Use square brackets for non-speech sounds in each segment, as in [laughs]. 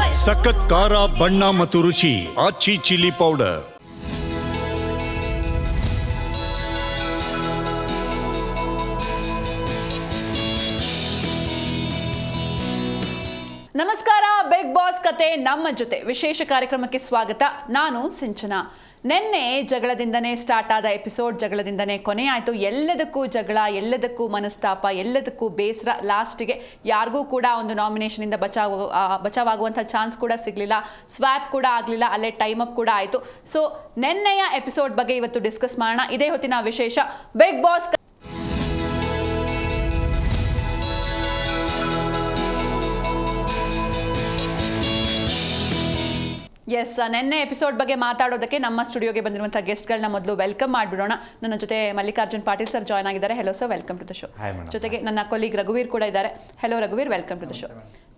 ಸಖತ್ ಖಾರ, ಬಣ್ಣ ಮತ್ತು ರುಚಿ, ಆಚಿ ಚಿಲ್ಲಿ ಪೌಡರ್. ನಮಸ್ಕಾರ ಬಿಗ್ ಬಾಸ್ ಕತೆ ನಮ್ಮ ಜೊತೆ. ವಿಶೇಷ ಕಾರ್ಯಕ್ರಮಕ್ಕೆ ಸ್ವಾಗತ. ನಾನು ಸಿಂಚನಾ. ನಿನ್ನೆ ಜಗಳದಿಂದನೇ ಸ್ಟಾರ್ಟ್ ಆದ ಎಪಿಸೋಡ್ ಜಗಳದಿಂದನೇ ಕೊನೆ ಆಯಿತು. ಎಲ್ಲದಕ್ಕೂ ಜಗಳ, ಎಲ್ಲದಕ್ಕೂ ಮನಸ್ತಾಪ, ಎಲ್ಲದಕ್ಕೂ ಬೇಸರ. ಲಾಸ್ಟಿಗೆ ಯಾರಿಗೂ ಕೂಡ ಒಂದು ನಾಮಿನೇಷನಿಂದ ಬಚಾವ್ ಬಚಾವಾಗುವಂಥ ಚಾನ್ಸ್ ಕೂಡ ಸಿಗಲಿಲ್ಲ. ಸ್ವ್ಯಾಪ್ ಕೂಡ ಆಗಲಿಲ್ಲ. ಅಲ್ಲೇ ಟೈಮ್ ಅಪ್ ಕೂಡ ಆಯಿತು. ಸೊ ನಿನ್ನೆಯ ಎಪಿಸೋಡ್ ಬಗ್ಗೆ ಇವತ್ತು ಡಿಸ್ಕಸ್ ಮಾಡೋಣ. ಇದೇ ಹೊತ್ತಿನ ವಿಶೇಷ. ಬಿಗ್ ಬಾಸ್ ಎಸ್ ನೆನ್ನೆ ಎಪಿಸೋಡ್ ಬಗ್ಗೆ ಮಾತಾಡೋದಕ್ಕೆ ನಮ್ಮ ಸ್ಟುಡಿಯೋಗೆ ಬಂದಿರುವಂಥ ಗೆಸ್ಟ್ಗಳನ್ನ ಮೊದಲು ವೆಲ್ಕಮ್ ಮಾಡಿಬಿಡೋಣ. ನನ್ನ ಜೊತೆ ಮಲ್ಲಿಕಾರ್ಜುನ್ ಪಾಟೀಲ್ ಸರ್ ಜಾಯ್ನ್ ಆಗಿದ್ದಾರೆ. Hello sir welcome to the show. ಜೊತೆಗೆ ನನ್ನ ಕೊಲೀಗ್ ರಘುವೀರ್ ಕೂಡ ಇದ್ದಾರೆ. Hello ರಘುವೀರ್. Welcome to the show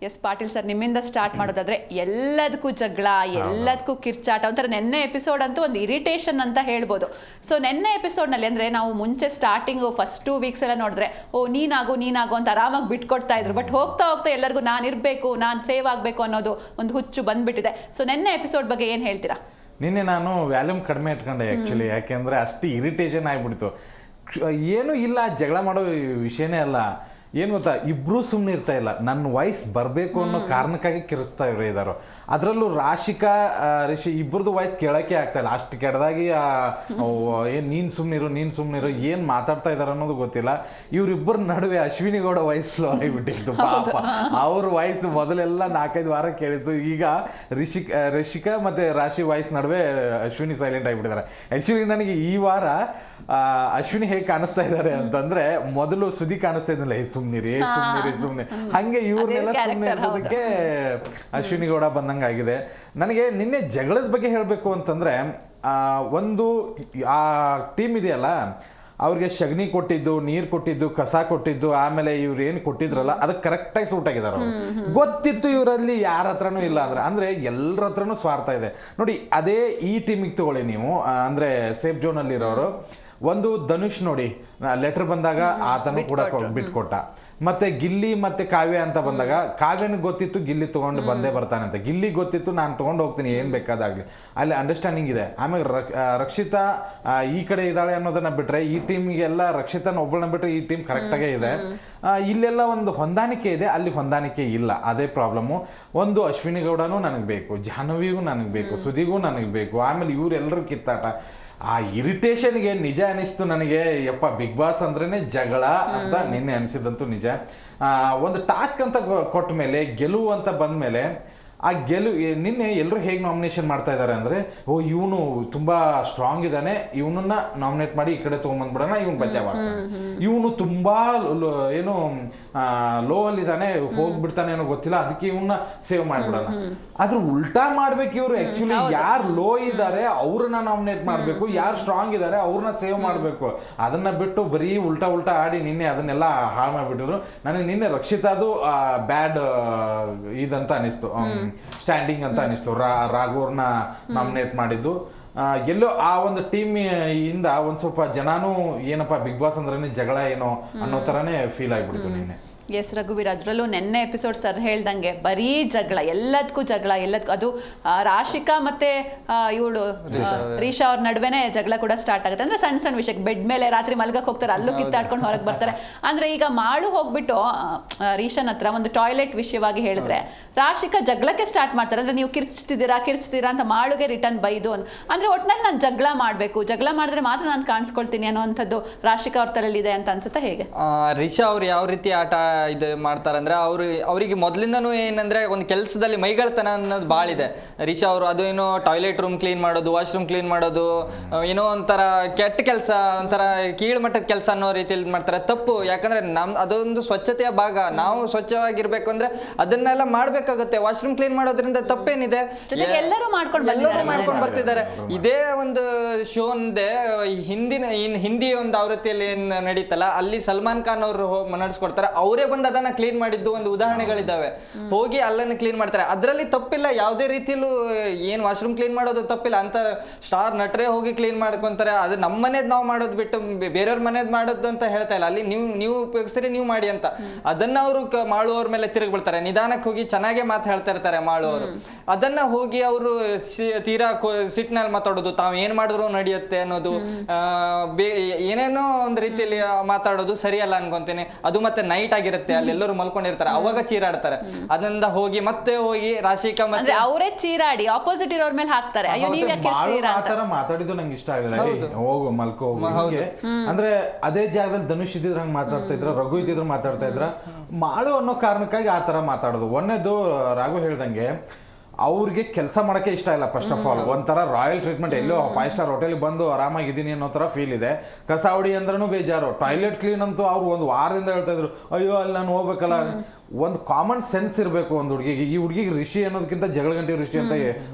yes Patil sir ನಿಮ್ಮಿಂದ ಸ್ಟಾರ್ಟ್ ಮಾಡೋದಾದ್ರೆ ಎಲ್ಲದಕ್ಕೂ ಜಗಳ ಎಲ್ಲದಕ್ಕೂ ಕಿರ್ಚಾಟ ಒಂಥರ ನೆನ್ನೆ ಎಪಿಸೋಡ್ ಅಂತೂ ಒಂದು ಇರಿಟೇಷನ್ ಅಂತ ಹೇಳ್ಬೋದು. ಸೊ ನೆನ್ನೆ ಎಪಿಸೋಡ್ನಲ್ಲಿ ಅಂದರೆ ನಾವು ಮುಂಚೆ ಸ್ಟಾರ್ಟಿಂಗು ಫಸ್ಟ್ ಟೂ ವೀಕ್ಸ್ ಎಲ್ಲ ನೋಡಿದ್ರೆ ಓ ನೀನಾಗು ನೀನಾಗು ಅಂತ ಆರಾಮಾಗಿ ಬಿಟ್ಕೊಡ್ತಾ ಇದ್ರು. ಬಟ್ ಹೋಗ್ತಾ ಹೋಗ್ತಾ ಎಲ್ಲರಿಗೂ ನಾನು ಇರಬೇಕು ನಾನು ಸೇವ್ ಆಗಬೇಕು ಅನ್ನೋದು ಒಂದು ಹುಚ್ಚು ಬಂದ್ಬಿಟ್ಟಿದೆ. ಸೊ ನೆನ್ನೆ ಎಪಿಸೋಡ್ ಬಗ್ಗೆ ಏನು ಹೇಳ್ತೀರಾ? ನಿನ್ನೆ ನಾನು ವ್ಯಾಲ್ಯೂಮ್ ಕಡಿಮೆ ಇಟ್ಕೊಂಡೆ ಆ್ಯಕ್ಚುಲಿ ಯಾಕೆಂದರೆ ಅಷ್ಟು ಇರಿಟೇಷನ್ ಆಗಿಬಿಡ್ತು. ಏನೂ ಇಲ್ಲ ಜಗಳ ಮಾಡೋ ವಿಷಯನೇ ಅಲ್ಲ. ಏನು ಗೊತ್ತಾ? ಇಬ್ರು ಸುಮ್ಮನೆ ಇರ್ತಾ ಇಲ್ಲ. ನನ್ನ ವಾಯ್ಸ್ ಬರಬೇಕು ಅನ್ನೋ ಕಾರಣಕ್ಕಾಗಿ ಕಿರಿಸ್ತಾ ಇವ್ರು ಇದ್ದಾರೆ ಅದರಲ್ಲೂ ರಾಶಿಕಾ ರಿಷಿ ಇಬ್ಬರದು ವಾಯ್ಸ್ ಕೇಳಕ್ಕೆ ಆಗ್ತಾ ಇಲ್ಲ. ಅಷ್ಟು ಕೆಡದಾಗಿ ಏನು ನೀನು ಸುಮ್ಮನಿರು ನೀನು ಸುಮ್ಮನಿರು ಏನು ಮಾತಾಡ್ತಾ ಇದ್ದಾರೆ ಅನ್ನೋದು ಗೊತ್ತಿಲ್ಲ. ಇವರಿಬ್ಬರ ನಡುವೆ ಅಶ್ವಿನಿ ಗೌಡ ವಾಯ್ಸ್ ಸ್ಲೋ ಆಗಿಬಿಟ್ಟಿತ್ತು. ಪಾಪ. ಅವ್ರ ವಾಯ್ಸ್ ಮೊದಲೆಲ್ಲ ನಾಲ್ಕೈದು ವಾರ ಕೇಳಿತ್ತು ಈಗ ರಿಷಿಕ್ ರಿಷಿಕಾ ಮತ್ತೆ ರಾಶಿ ವಾಯ್ಸ್ ನಡುವೆ ಅಶ್ವಿನಿ ಸೈಲೆಂಟ್ ಆಗಿಬಿಟ್ಟಿದ್ದಾರೆ ಆ್ಯಕ್ಚುಲಿ ನನಗೆ ಈ ವಾರ ಅಶ್ವಿನಿ ಹೇಗೆ ಕಾಣಿಸ್ತಾ ಇದ್ದಾರೆ ಅಂತಂದ್ರೆ ಮೊದಲು ಸುದಿ ಕಾಣಿಸ್ತಾ ಇದ್ದಿಲ್ಲ ಸುಮ್ನಿರಿ ಸುಮ್ನಿರಿ ಸುಮ್ನೆ ಹಂಗೆ ಇವ್ರನ್ನೆಲ್ಲ ಸುಮ್ಮನೆ ಅನ್ಸೋದಕ್ಕೆ ಅಶ್ವಿನಿ ಗೌಡ ಬಂದಂಗೆ ಆಗಿದೆ ನನಗೆ ನಿನ್ನೆ ಜಗಳದ ಬಗ್ಗೆ ಹೇಳಬೇಕು ಅಂತಂದ್ರೆ ಒಂದು ಆ ಟೀಮ್ ಇದೆಯಲ್ಲ ಅವ್ರಿಗೆ ಶಗ್ನಿ ಕೊಟ್ಟಿದ್ದು ನೀರು ಕೊಟ್ಟಿದ್ದು ಕಸ ಕೊಟ್ಟಿದ್ದು ಆಮೇಲೆ ಇವ್ರು ಏನು ಕೊಟ್ಟಿದ್ರಲ್ಲ ಅದಕ್ಕೆ ಕರೆಕ್ಟಾಗಿ ಸೂಟ್ ಆಗಿದ್ದಾರೆ ಅವರು. ಗೊತ್ತಿತ್ತು ಇವರಲ್ಲಿ ಯಾರ ಹತ್ರನೂ ಇಲ್ಲ ಅಂದ್ರೆ ಅಂದ್ರೆ ಎಲ್ಲರ ಹತ್ರನೂ ಸ್ವಾರ್ಥ ಇದೆ. ನೋಡಿ ಅದೇ ಈ ಟೀಮಿಗೆ ತಗೊಳ್ಳಿ ನೀವು ಅಂದರೆ ಸೇಫ್ ಝೋನಲ್ಲಿ ಇರೋರು. ಒಂದು ಧನುಷ್ ನೋಡಿ ಲೆಟರ್ ಬಂದಾಗ ಆತನು ಕೂಡ ಬಿಟ್ಕೊಟ್ಟ. ಮತ್ತೆ ಗಿಲ್ಲಿ ಮತ್ತೆ ಕಾವ್ಯ ಅಂತ ಬಂದಾಗ ಕಾವ್ಯನಿಗೆ ಗೊತ್ತಿತ್ತು ಗಿಲ್ಲಿ ತಗೊಂಡು ಬಂದೇ ಬರ್ತಾನೆ ಅಂತ. ಗಿಲ್ಲಿ ಗೊತ್ತಿತ್ತು ನಾನು ತಗೊಂಡು ಹೋಗ್ತೀನಿ ಏನು ಬೇಕಾದಾಗ್ಲಿ. ಅಲ್ಲಿ ಅಂಡರ್ಸ್ಟ್ಯಾಂಡಿಂಗ್ ಇದೆ. ಆಮೇಲೆ ರಕ್- ರಕ್ಷಿತಾ ಈ ಕಡೆ ಇದ್ದಾಳೆ ಅನ್ನೋದನ್ನ ಬಿಟ್ರೆ ಈ ಟೀಮಿಗೆಲ್ಲ ರಕ್ಷಿತಾನ ಒಬ್ಬಳನ್ನ ಬಿಟ್ರೆ ಈ ಟೀಮ್ ಕರೆಕ್ಟಾಗೇ ಇದೆ. ಇಲ್ಲೆಲ್ಲ ಒಂದು ಹೊಂದಾಣಿಕೆ ಇದೆ ಅಲ್ಲಿ ಹೊಂದಾಣಿಕೆ ಇಲ್ಲ. ಅದೇ ಪ್ರಾಬ್ಲಮ್ಮು ಒಂದು ಅಶ್ವಿನಿ ಗೌಡನೂ ನನಗೆ ಬೇಕು ಜಾಹ್ನವಿಗೂ ನನಗೆ ಬೇಕು ಸುದಿಗೂ ನನಗೆ ಬೇಕು. ಆಮೇಲೆ ಇವರೆಲ್ಲರೂ ಕಿತ್ತಾಟ. ಆ ಇರಿಟೇಷನ್ಗೆ ನಿಜ ಅನಿಸ್ತು ನನಗೆ. ಯಪ್ಪ ಬಿಗ್ ಬಾಸ್ ಅಂದ್ರೇನೆ ಜಗಳ ಅಂತ ನಿನ್ನೆ ಅನಿಸಿದಂತೂ ನಿಜ. ಆ, ಒಂದು ಟಾಸ್ಕ್ ಅಂತ ಕೊಟ್ಟ ಮೇಲೆ ಗೆಲುವು ಅಂತ ಬಂದ ಮೇಲೆ ಆ ಗೆಲು ನಿನ್ನೆ ಎಲ್ಲರೂ ಹೇಗೆ ನಾಮಿನೇಷನ್ ಮಾಡ್ತಾ ಇದ್ದಾರೆ ಅಂದ್ರೆ ಓ ಇವನು ತುಂಬಾ ಸ್ಟ್ರಾಂಗ್ ಇದ್ದಾನೆ ಇವನನ್ನ ನಾಮಿನೇಟ್ ಮಾಡಿ ಈ ಕಡೆ ತೊಗೊಂಬಂದ್ಬಿಡೋಣ ಇವನು ಬಚಾವ್ ಇವನು ತುಂಬಾ ಏನು ಲೋ ಅಲ್ಲಿ ಇದ್ದಾನೆ ಹೋಗ್ಬಿಡ್ತಾನೆ ಏನೋ ಗೊತ್ತಿಲ್ಲ ಅದಕ್ಕೆ ಇವನ್ನ ಸೇವ್ ಮಾಡಿಬಿಡೋಣ. ಅದ್ರ ಉಲ್ಟಾ ಮಾಡ್ಬೇಕು ಇವರು ಆಕ್ಚುಲಿ ಯಾರು ಲೋ ಇದ್ದಾರೆ ಅವ್ರನ್ನ ನಾಮಿನೇಟ್ ಮಾಡಬೇಕು ಯಾರು ಸ್ಟ್ರಾಂಗ್ ಇದ್ದಾರೆ ಅವ್ರನ್ನ ಸೇವ್ ಮಾಡಬೇಕು. ಅದನ್ನ ಬಿಟ್ಟು ಬರೀ ಉಲ್ಟಾ ಉಲ್ಟಾ ಆಡಿ ನಿನ್ನೆ ಅದನ್ನೆಲ್ಲ ಹಾಳು ಮಾಡಿಬಿಟ್ಟಿದ್ರು. ನನಗೆ ನಿನ್ನೆ ರಕ್ಷಿತಾದು ಬ್ಯಾಡ್ ಇದಂತ ಅನಿಸ್ತು. ಸ್ಟ್ಯಾಂಡಿಂಗ್ ಅಂತ ಅನಿಸ್ತು. ರಾ ರಾಘವ್ರನ್ನ ನಾಮಿನೇಟ್ ಮಾಡಿದ್ದು. ಆ, ಎಲ್ಲೋ ಆ ಒಂದು ಟೀಮ್ ಇಂದ ಒಂದ್ ಸ್ವಲ್ಪ ಜನಾನು ಏನಪ್ಪ ಬಿಗ್ ಬಾಸ್ ಅಂದ್ರೆ ಜಗಳ ಏನೋ ಅನ್ನೋ ತರಾನೇ ಫೀಲ್ ಆಗ್ಬಿಡ್ತು ನಿನ್ನೆ. ಎಸ್ ರಘುವೀರ್ ಅದರಲ್ಲೂ ನೆನ್ನೆ ಎಪಿಸೋಡ್ ಸರ್ ಹೇಳ್ದಂಗೆ ಬರೀ ಜಗಳ ಎಲ್ಲದಕ್ಕೂ ಜಗಳ ಎಲ್ಲದಕ್ಕೂ ಅದು ರಾಶಿಕಾ ಮತ್ತೆ ಇವಳು ರೀಶಾ ಅವ್ರ ನಡುವೆನೆ ಜಗಳ ಕೂಡ ಸ್ಟಾರ್ಟ್ ಆಗುತ್ತೆ. ಅಂದ್ರೆ ಸಣ್ಣ ಸಣ್ಣ ವಿಷಯಕ್ಕೆ ಬೆಡ್ ಮೇಲೆ ರಾತ್ರಿ ಮಲ್ಗಕ್ಕೆ ಹೋಗ್ತಾರೆ ಅಲ್ಲೂ ಕಿತ್ತಾಡ್ಕೊಂಡು ಹೊರಗೆ ಬರ್ತಾರೆ. ಅಂದ್ರೆ ಈಗ ಮಾಳು ಹೋಗ್ಬಿಟ್ಟು ರೀಶನ್ ಹತ್ರ ಒಂದು ಟಾಯ್ಲೆಟ್ ವಿಷಯವಾಗಿ ಹೇಳಿದ್ರೆ ರಾಶಿಕಾ ಜಗಳಕ್ಕೆ ಸ್ಟಾರ್ಟ್ ಮಾಡ್ತಾರೆ. ಅಂದ್ರೆ ನೀವು ಕಿರ್ಚ್ತಿದ್ದೀರಾ ಕಿರ್ಚ್ತೀರಾ ಅಂತ ಮಾಳುಗೆ ರಿಟರ್ನ್ ಬೈದು ಅಂತ ಅಂದ್ರೆ ಒಟ್ನಲ್ಲಿ ನಾನು ಜಗಳ ಮಾಡಬೇಕು. ಜಗಳ ಮಾಡಿದ್ರೆ ಮಾತ್ರ ನಾನು ಕಾಣಿಸ್ಕೊಳ್ತೀನಿ ಅನ್ನೋವಂಥದ್ದು ರಾಶಿಕಾ ಅವ್ರ ತಲೆಯಲ್ಲಿ ಇದೆ ಅಂತ ಅನ್ಸುತ್ತೆ ಹೇಗೆ? ರಿಷಾ ಅವ್ರು ಯಾವ ರೀತಿ ಆಟ ಇದು ಮಾಡ್ತಾರಂದ್ರೆ ಅವರು ಅವರಿಗೆ ಮೊದಲಿಂದನೂ ಏನಂದ್ರೆ ಒಂದು ಕೆಲಸದಲ್ಲಿ ಮೈಗಳ್ತನ ಅನ್ನೋದು ಭಾಳ ಇದೆ. ರಿಷಾ ಅವರು ಅದು ಏನೋ ಟಾಯ್ಲೆಟ್ ರೂಮ್ ಕ್ಲೀನ್ ಮಾಡೋದು ವಾಶ್ರೂಮ್ ಕ್ಲೀನ್ ಮಾಡೋದು ಏನೋ ಒಂಥರ ಕೆಟ್ಟ ಕೆಲಸ ಒಂಥರ ಕೀಳ್ಮಟ್ಟದ ಕೆಲಸ ಅನ್ನೋ ರೀತಿಯಲ್ಲಿ ಮಾಡ್ತಾರೆ. ತಪ್ಪು ಯಾಕಂದ್ರೆ ನಮ್ಮ ಅದೊಂದು ಸ್ವಚ್ಛತೆಯ ಭಾಗ. ನಾವು ಸ್ವಚ್ಛವಾಗಿರ್ಬೇಕು ಅಂದ್ರೆ ಅದನ್ನೆಲ್ಲ ಮಾಡಬೇಕಾಗುತ್ತೆ. ವಾಶ್ರೂಮ್ ಕ್ಲೀನ್ ಮಾಡೋದ್ರಿಂದ ತಪ್ಪೇನಿದೆ. ಎಲ್ಲರೂ ಮಾಡ್ಕೊಂಡು ಎಲ್ಲರೂ ಬಂದಿದ್ದಾರೆ ಮಾಡ್ಕೊಂಡು ಬರ್ತಿದ್ದಾರೆ. ಇದೇ ಒಂದು ಶೋ ಅಂದೆ ಹಿಂದಿನ ಇನ್ ಹಿಂದಿ ಒಂದು ಆವೃತ್ತಿಯಲ್ಲಿ ಏನು ನಡೀತಲ್ಲ ಅಲ್ಲಿ ಸಲ್ಮಾನ್ ಖಾನ್ ಅವರು ನಡೆಸ್ಕೊಡ್ತಾರೆ ಅವರೇ ಅವರೇ ಬಂದು ಅದನ್ನ ಕ್ಲೀನ್ ಮಾಡಿದ್ದು ಒಂದು ಉದಾಹರಣೆಗಳಿದ್ದಾವೆ. ಹೋಗಿ ಅಲ್ಲನ್ನ ಕ್ಲೀನ್ ಮಾಡ್ತಾರೆ. ಅದರಲ್ಲಿ ತಪ್ಪಿಲ್ಲ. ಯಾವುದೇ ರೀತಿಯಲ್ಲೂ ಏನು ವಾಶ್ರೂಮ್ ಕ್ಲೀನ್ ಮಾಡೋದು ತಪ್ಪಿಲ್ಲ. ಅಂತ ಸ್ಟಾರ್ ನಟರೇ ಹೋಗಿ ಕ್ಲೀನ್ ಮಾಡ್ಕೊಂತಾರೆ. ಅದು ನಮ್ಮ ಮನೇದ್ ನಾವು ಮಾಡೋದು ಬಿಟ್ಟು ಬೇರೆಯವ್ರ ಮನೇದ್ ಮಾಡೋದು ಅಂತ ಹೇಳ್ತಾ ಇಲ್ಲ. ಅಲ್ಲಿ ನೀವು ನೀವು ಉಪಯೋಗಿಸ್ತೀರಿ ನೀವು ಮಾಡಿ ಅಂತ. ಅದನ್ನ ಅವರು ಮಾಡುವವ್ರ ಮೇಲೆ ತಿರುಗಿ ಬಿಡ್ತಾರೆ. ನಿಧಾನಕ್ಕೆ ಹೋಗಿ ಚೆನ್ನಾಗೆ ಮಾತು ಹೇಳ್ತಾ ಇರ್ತಾರೆ ಮಾಡುವವರು ಅದನ್ನ ಹೋಗಿ ಅವರು ತೀರಾ ಸಿಟ್ನಲ್ಲಿ ಮಾತಾಡೋದು. ತಾವು ಏನ್ ಮಾಡಿದ್ರು ನಡೆಯುತ್ತೆ ಅನ್ನೋದು. ಏನೇನೋ ಒಂದು ರೀತಿಯಲ್ಲಿ ಮಾತಾಡೋದು ಸರಿಯಲ್ಲ ಅನ್ಕೊಂತೀನಿ. ಅದು ಮತ್ತೆ ನೈಟ್ ಆಗಿರುತ್ತೆ. ಅಲ್ಲಿ ಎಲ್ಲರೂ ಮಲ್ಕೊಂಡಿರ್ತಾರೆ ಅವಾಗ ಚೀರಾಡ್ತಾರೆ. ಅದರಿಂದ ಹೋಗಿ ಮತ್ತೆ ಹೋಗಿ ರಾಶಿಕಾ ಮತ್ತೆ ಅಂದ್ರೆ ಅವರೇ ಚೀರಾಡಿ ಆಪೋಸಿಟ್ ಇರೋರ್ ಮೇಲೆ ಹಾಕ್ತಾರೆ. ಅಯ್ಯೋ ನೀವ್ ಯಾಕೆ ಮಾಡು ಆ ಅಂತ? ತರ ಮಾತಾಡಿದ್ದು ನಂಗೆ ಇಷ್ಟ ಆಗಿಲ್ಲ. ಏಯ್, ಹೋಗು ಮಲ್ಕೋ ಹೋಗಿ. ಹಿಂಗೆ. ಅಂದ್ರೆ ಅದೇ ಜಾಗದಲ್ಲಿ ಧನುಷ್ ಇದ್ದಿದ್ರೆ ಹಂಗೆ ಮಾತಾಡ್ತಾ ಇದ್ರ ರಘು ಇದ್ದಿದ್ರ ಮಾತಾಡ್ತಾ ಇದ್ರ. ಮಾಡು ಅನ್ನೋ ಕಾರಣಕ್ಕಾಗಿ ಆ ತರ ಮಾತಾಡೋದು. ಒಂದೇದು ರಾಘು ಹೇಳ್ದಂಗೆ ಅವ್ರಿಗೆ ಕೆಲಸ ಮಾಡೋಕ್ಕೆ ಇಷ್ಟ ಇಲ್ಲ ಫಸ್ಟ್ ಆಫ್ ಆಲ್ ಒಂಥರ ರಾಯಲ್ ಟ್ರೀಟ್ಮೆಂಟ್ ಎಲ್ಲೋ ಫೈವ್ ಸ್ಟಾರ್ ಹೋಟೆಲ್ಗೆ ಬಂದು ಆರಾಮಾಗಿದ್ದೀನಿ ಅನ್ನೋ ಥರ ಫೀಲ್ ಇದೆ. ಕಸ ಹೊಡಿ ಅಂದ್ರೂ ಬೇಜಾರು. ಟಾಯ್ಲೆಟ್ ಕ್ಲೀನ್ ಅಂತೂ ಅವ್ರು ಒಂದು ವಾರದಿಂದ ಹೇಳ್ತಾ ಇದ್ರು. ಅಯ್ಯೋ, ಅಲ್ಲಿ ನಾನು ಹೋಗ್ಬೇಕಲ್ಲ. ಒಂದು ಕಾಮನ್ ಸೆನ್ಸ್ ಇರಬೇಕು ಒಂದು ಹುಡುಗಿಗೆ. ಈ ಹುಡುಗಿಗೆ ಋಷಿ ಅನ್ನೋದಕ್ಕಿಂತ ಜಗಳ ಗಂಟೆ ಋಷಿ ಅಂತ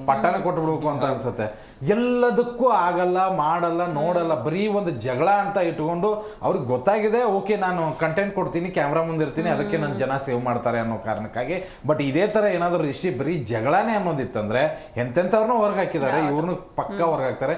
ಪಟ್ಟಣ ಕೊಟ್ಬಿಡ್ಬೇಕು ಅಂತ ಅನ್ಸುತ್ತೆ. ಎಲ್ಲದಕ್ಕೂ ಆಗಲ್ಲ ಮಾಡಲ್ಲ ನೋಡಲ್ಲ ಬರೀ ಒಂದು ಜಗಳ ಅಂತ ಇಟ್ಕೊಂಡು ಅವ್ರಿಗೆ ಗೊತ್ತಾಗಿದೆ ಓಕೆ ನಾನು ಕಂಟೆಂಟ್ ಕೊಡ್ತೀನಿ ಕ್ಯಾಮ್ರಾ ಮುಂದೆ ಇರ್ತೀನಿ ಅದಕ್ಕೆ ನನ್ನ ಜನ ಸೇವ್ ಮಾಡ್ತಾರೆ ಅನ್ನೋ ಕಾರಣಕ್ಕಾಗಿ. ಬಟ್ ಇದೇ ಥರ ಏನಾದರೂ ಋಷಿ ಬರೀ ಜಗಳನೇ ಅನ್ನೋದಿತ್ತಂದ್ರೆ ಎಂತೆಂಥವ್ರನ್ನೂ ಹೊರಗೆ ಹಾಕಿದ್ದಾರೆ ಇವ್ರನ್ನ ಪಕ್ಕ ಹೊರಗೆ ಹಾಕ್ತಾರೆ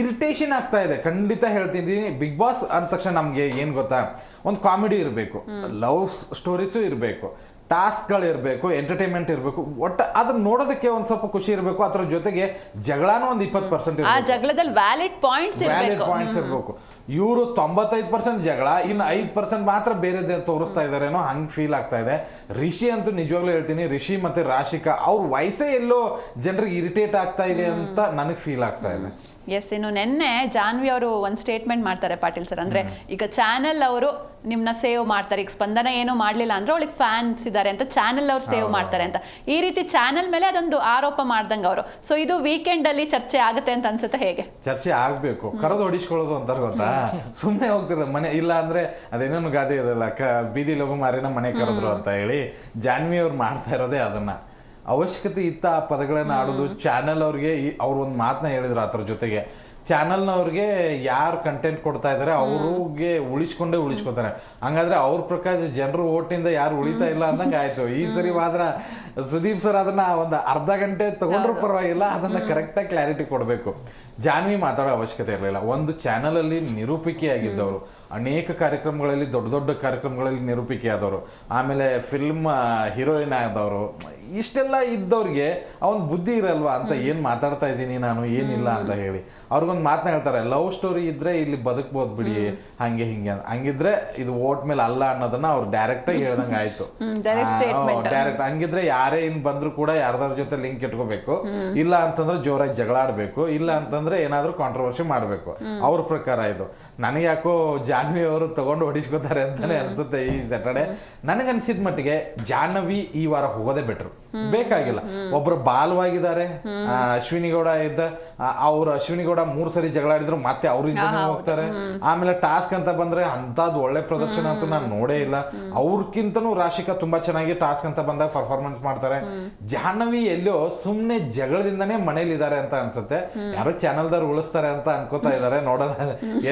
ಇರಿಟೇಷನ್ ಆಗ್ತಾ ಇದೆ ಖಂಡಿತ ಹೇಳ್ತಿದ್ದೀನಿ. ಬಿಗ್ ಬಾಸ್ ಅಂದ ತಕ್ಷಣ ನಮಗೆ ಏನು ಗೊತ್ತಾ? ಒಂದು ಕಾಮಿಡಿ ಇರಬೇಕು. ಲವ್ ಸ್ಟೋರೀಸು ಇರಬೇಕು. ಟಾಸ್ಕ್ಗಳು ಇರಬೇಕು ಎಂಟರ್ಟೈನ್ಮೆಂಟ್ ಇರಬೇಕು ಒಟ್ಟು ಅದನ್ನ ನೋಡೋದಕ್ಕೆ ಒಂದು ಸ್ವಲ್ಪ ಖುಷಿ ಇರಬೇಕು ಅದರ ಜೊತೆಗೆ ಜಗಳನೂ ಒಂದು ಇಪ್ಪತ್ತು ಪರ್ಸೆಂಟ್ ಆ ಜಗಳದಲ್ಲಿ ವ್ಯಾಲಿಡ್ ಪಾಯಿಂಟ್ಸ್ ವ್ಯಾಲಿಡ್ ಪಾಯಿಂಟ್ಸ್ ಇರಬೇಕು. ಇವರು ತೊಂಬತ್ತೈದು ಪರ್ಸೆಂಟ್ ಜಗಳ ಇನ್ನು ಐದು ಪರ್ಸೆಂಟ್ ಮಾತ್ರ ಬೇರೆದೇ ತೋರಿಸ್ತಾ ಇದಾರೇನೋ ಹಂಗೆ ಫೀಲ್ ಆಗ್ತಾ ಇದೆ. ರಿಷಿ ಅಂತೂ ನಿಜವಾಗ್ಲೂ ಹೇಳ್ತೀನಿ ರಿಷಿ ಮತ್ತೆ ರಾಶಿಕಾ ಅವ್ರ ವಯಸ್ಸೇ ಎಲ್ಲೋ ಜನರಿಗೆ ಇರಿಟೇಟ್ ಆಗ್ತಾ ಇದೆ ಅಂತ ನನಗೆ ಫೀಲ್ ಆಗ್ತಾ ಇದೆ. ಎಸ್ ಇನ್ನು ನಿನ್ನೆ ಜಾನ್ವಿ ಅವರು ಒಂದು ಸ್ಟೇಟ್ಮೆಂಟ್ ಮಾಡ್ತಾರೆ ಪಾಟೀಲ್ ಸರ್ ಅಂದ್ರೆ ಈಗ ಚಾನೆಲ್ ಅವರು ನಿಮ್ನ ಸೇವ್ ಮಾಡ್ತಾರೆ ಈಗ ಸ್ಪಂದನ ಏನು ಮಾಡ್ಲಿಲ್ಲ ಅಂದ್ರೆ ಅವಳಿಗೆ ಫ್ಯಾನ್ಸ್ ಇದ್ದಾರೆ ಅಂತ ಚಾನೆಲ್ ಅವ್ರು ಸೇವ್ ಮಾಡ್ತಾರೆ ಅಂತ. ಈ ರೀತಿ ಚಾನೆಲ್ ಮೇಲೆ ಅದೊಂದು ಆರೋಪ ಮಾಡ್ದಂಗೆ ಅವರು. ಸೊ ಇದು ವೀಕೆಂಡ್ ಅಲ್ಲಿ ಚರ್ಚೆ ಆಗುತ್ತೆ ಅಂತ ಅನ್ಸುತ್ತೆ ಹೇಗೆ? ಚರ್ಚೆ ಆಗ್ಬೇಕು. ಕರೆದು ಹೊಡಿಸ್ಕೊಳ್ಳೋದು ಅಂತಾರೆ ಗೊತ್ತಾ? [laughs] ಸುಮ್ಮನೆ ಹೋಗ್ತಿರೋದು. ಮನೆ ಇಲ್ಲ ಅಂದ್ರೆ ಅದೇನೋ ಗಾದೆ ಇದಲ್ಲ ಕ ಬೀದಿ ಲಘು ಮಾರಿನ ಮನೆ ಕರೆದ್ರು ಅಂತ ಹೇಳಿ ಜಾನ್ವಿ ಅವ್ರು ಮಾಡ್ತಾ ಇರೋದೇ ಅದನ್ನ. ಅವಶ್ಯಕತೆ ಇತ್ತ ಆ ಪದಗಳನ್ನ ಆಡೋದು ಚಾನಲ್ ಅವ್ರಿಗೆ ಅವ್ರು ಒಂದು ಮಾತನ್ನ ಹೇಳಿದ್ರು ಅದ್ರ ಜೊತೆಗೆ. ಚಾನಲ್ನವ್ರಿಗೆ ಯಾರು ಕಂಟೆಂಟ್ ಕೊಡ್ತಾ ಇದ್ದಾರೆ ಅವ್ರಿಗೆ ಉಳಿಸ್ಕೊಂಡೇ ಉಳಿಸ್ಕೊತಾರೆ. ಹಂಗಾದ್ರೆ ಅವ್ರ ಪ್ರಕಾರ ಜನರು ಓಟಿಂದ ಯಾರು ಉಳಿತಾ ಇಲ್ಲ ಅಂದಂಗೆ ಆಯ್ತು. ಈ ಸರಿ ಮಾತ್ರ ಸುದೀಪ್ ಸರ್ ಅದನ್ನ ಒಂದು ಅರ್ಧ ಗಂಟೆ ತಗೊಂಡ್ರು ಪರವಾಗಿಲ್ಲ ಅದನ್ನ ಕರೆಕ್ಟಾಗಿ ಕ್ಲಾರಿಟಿ ಕೊಡಬೇಕು. ಜಾನ್ವಿ ಮಾತಾಡೋ ಅವಶ್ಯಕತೆ ಇರಲಿಲ್ಲ. ಒಂದು ಚಾನಲಲ್ಲಿ ನಿರೂಪಿಕೆಯಾಗಿದ್ದವರು ಅನೇಕ ಕಾರ್ಯಕ್ರಮಗಳಲ್ಲಿ ದೊಡ್ಡ ದೊಡ್ಡ ಕಾರ್ಯಕ್ರಮಗಳಲ್ಲಿ ನಿರೂಪಿಕೆಯಾದವರು ಆಮೇಲೆ ಫಿಲ್ಮ್ ಹೀರೋಯಿನ್ ಆದವರು ಇಷ್ಟೆಲ್ಲ ಇದ್ದವ್ರಿಗೆ ಅವನ್ ಬುದ್ಧಿ ಇರಲ್ವಾ ಅಂತ ಏನು ಮಾತಾಡ್ತಾ ಇದ್ದೀನಿ ನಾನು? ಏನಿಲ್ಲ ಅಂತ ಹೇಳಿ. ಅವ್ರಿಗೊಂದು ಮಾತನ್ನ ಹೇಳ್ತಾರೆ ಲವ್ ಸ್ಟೋರಿ ಇದ್ರೆ ಇಲ್ಲಿ ಬದುಕ್ಬೋದು ಬಿಡಿ ಹಂಗೆ ಹಿಂಗೆ. ಹಂಗಿದ್ರೆ ಇದು ಓಟ್ ಮೇಲೆ ಅಲ್ಲ ಅನ್ನೋದನ್ನ ಅವ್ರು ಡೈರೆಕ್ಟಾಗಿ ಹೇಳ್ದಂಗೆ ಆಯ್ತು. [laughs] ಡೈರೆಕ್ಟ್ ಹಂಗಿದ್ರೆ ಯಾರೇ ಇನ್ ಬಂದ್ರು ಕೂಡ ಯಾರ್ದಾರ ಜೊತೆ ಲಿಂಕ್ ಇಟ್ಕೋಬೇಕು. ಇಲ್ಲ ಅಂತಂದ್ರೆ ಜೋರಾಗಿ ಜಗಳಾಡಬೇಕು. ಇಲ್ಲ ಅಂತಂದ್ರೆ ಏನಾದ್ರೂ ಕಾಂಟ್ರವರ್ಸಿ ಮಾಡ್ಬೇಕು. ಅವ್ರ ಪ್ರಕಾರ ಇದು. ನನಗೆ ಯಾಕೋ ಜಾನ್ವಿ ಅವರು ತಗೊಂಡು ಹೊಡಿಸ್ಕೋತಾರೆ ಅಂತಾನೆ ಅನ್ಸುತ್ತೆ ಈ ಸ್ಯಾಟರ್ಡೆ ನನಗನ್ಸಿದ ಮಟ್ಟಿಗೆ ಜಾಹ್ನವಿ ಈ ವಾರ ಹೋಗೋದೇ ಬೆಟ್ರು. ಬೇಕಾಗಿಲ್ಲ. ಒಬ್ರು ಬಾಲವಾಗಿದ್ದಾರೆ. ಅಶ್ವಿನಿ ಗೌಡ ಇದ್ದ ಅವ್ರು ಅಶ್ವಿನಿ ಗೌಡ ಮೂರ್ ಸರಿ ಜಗಳಾಡಿದ್ರು ಮತ್ತೆ ಅವ್ರಿಂದ ಹೋಗ್ತಾರೆ. ಆಮೇಲೆ ಟಾಸ್ಕ್ ಅಂತ ಬಂದ್ರೆ ಅಂತದ್ ಒಳ್ಳೆ ಪ್ರದರ್ಶನ ಅಂತೂ ನಾನು ನೋಡೇ ಇಲ್ಲ. ಅವ್ರಕ್ಕಿಂತನೂ ರಾಶಿಕಾ ತುಂಬಾ ಚೆನ್ನಾಗಿ ಟಾಸ್ಕ್ ಅಂತ ಬಂದಾಗ ಪರ್ಫಾರ್ಮೆನ್ಸ್ ಮಾಡ್ತಾರೆ. ಜಾಹ್ನವಿ ಎಲ್ಲೋ ಸುಮ್ನೆ ಜಗಳದಿಂದನೇ ಮನೇಲಿ ಇದಾರೆ ಅಂತ ಅನ್ಸುತ್ತೆ. ಯಾರೋ ಚಾನಲ್ದವ್ರು ಉಳಿಸ್ತಾರೆ ಅಂತ ಅನ್ಕೋತಾ ಇದಾರೆ ನೋಡೋಣ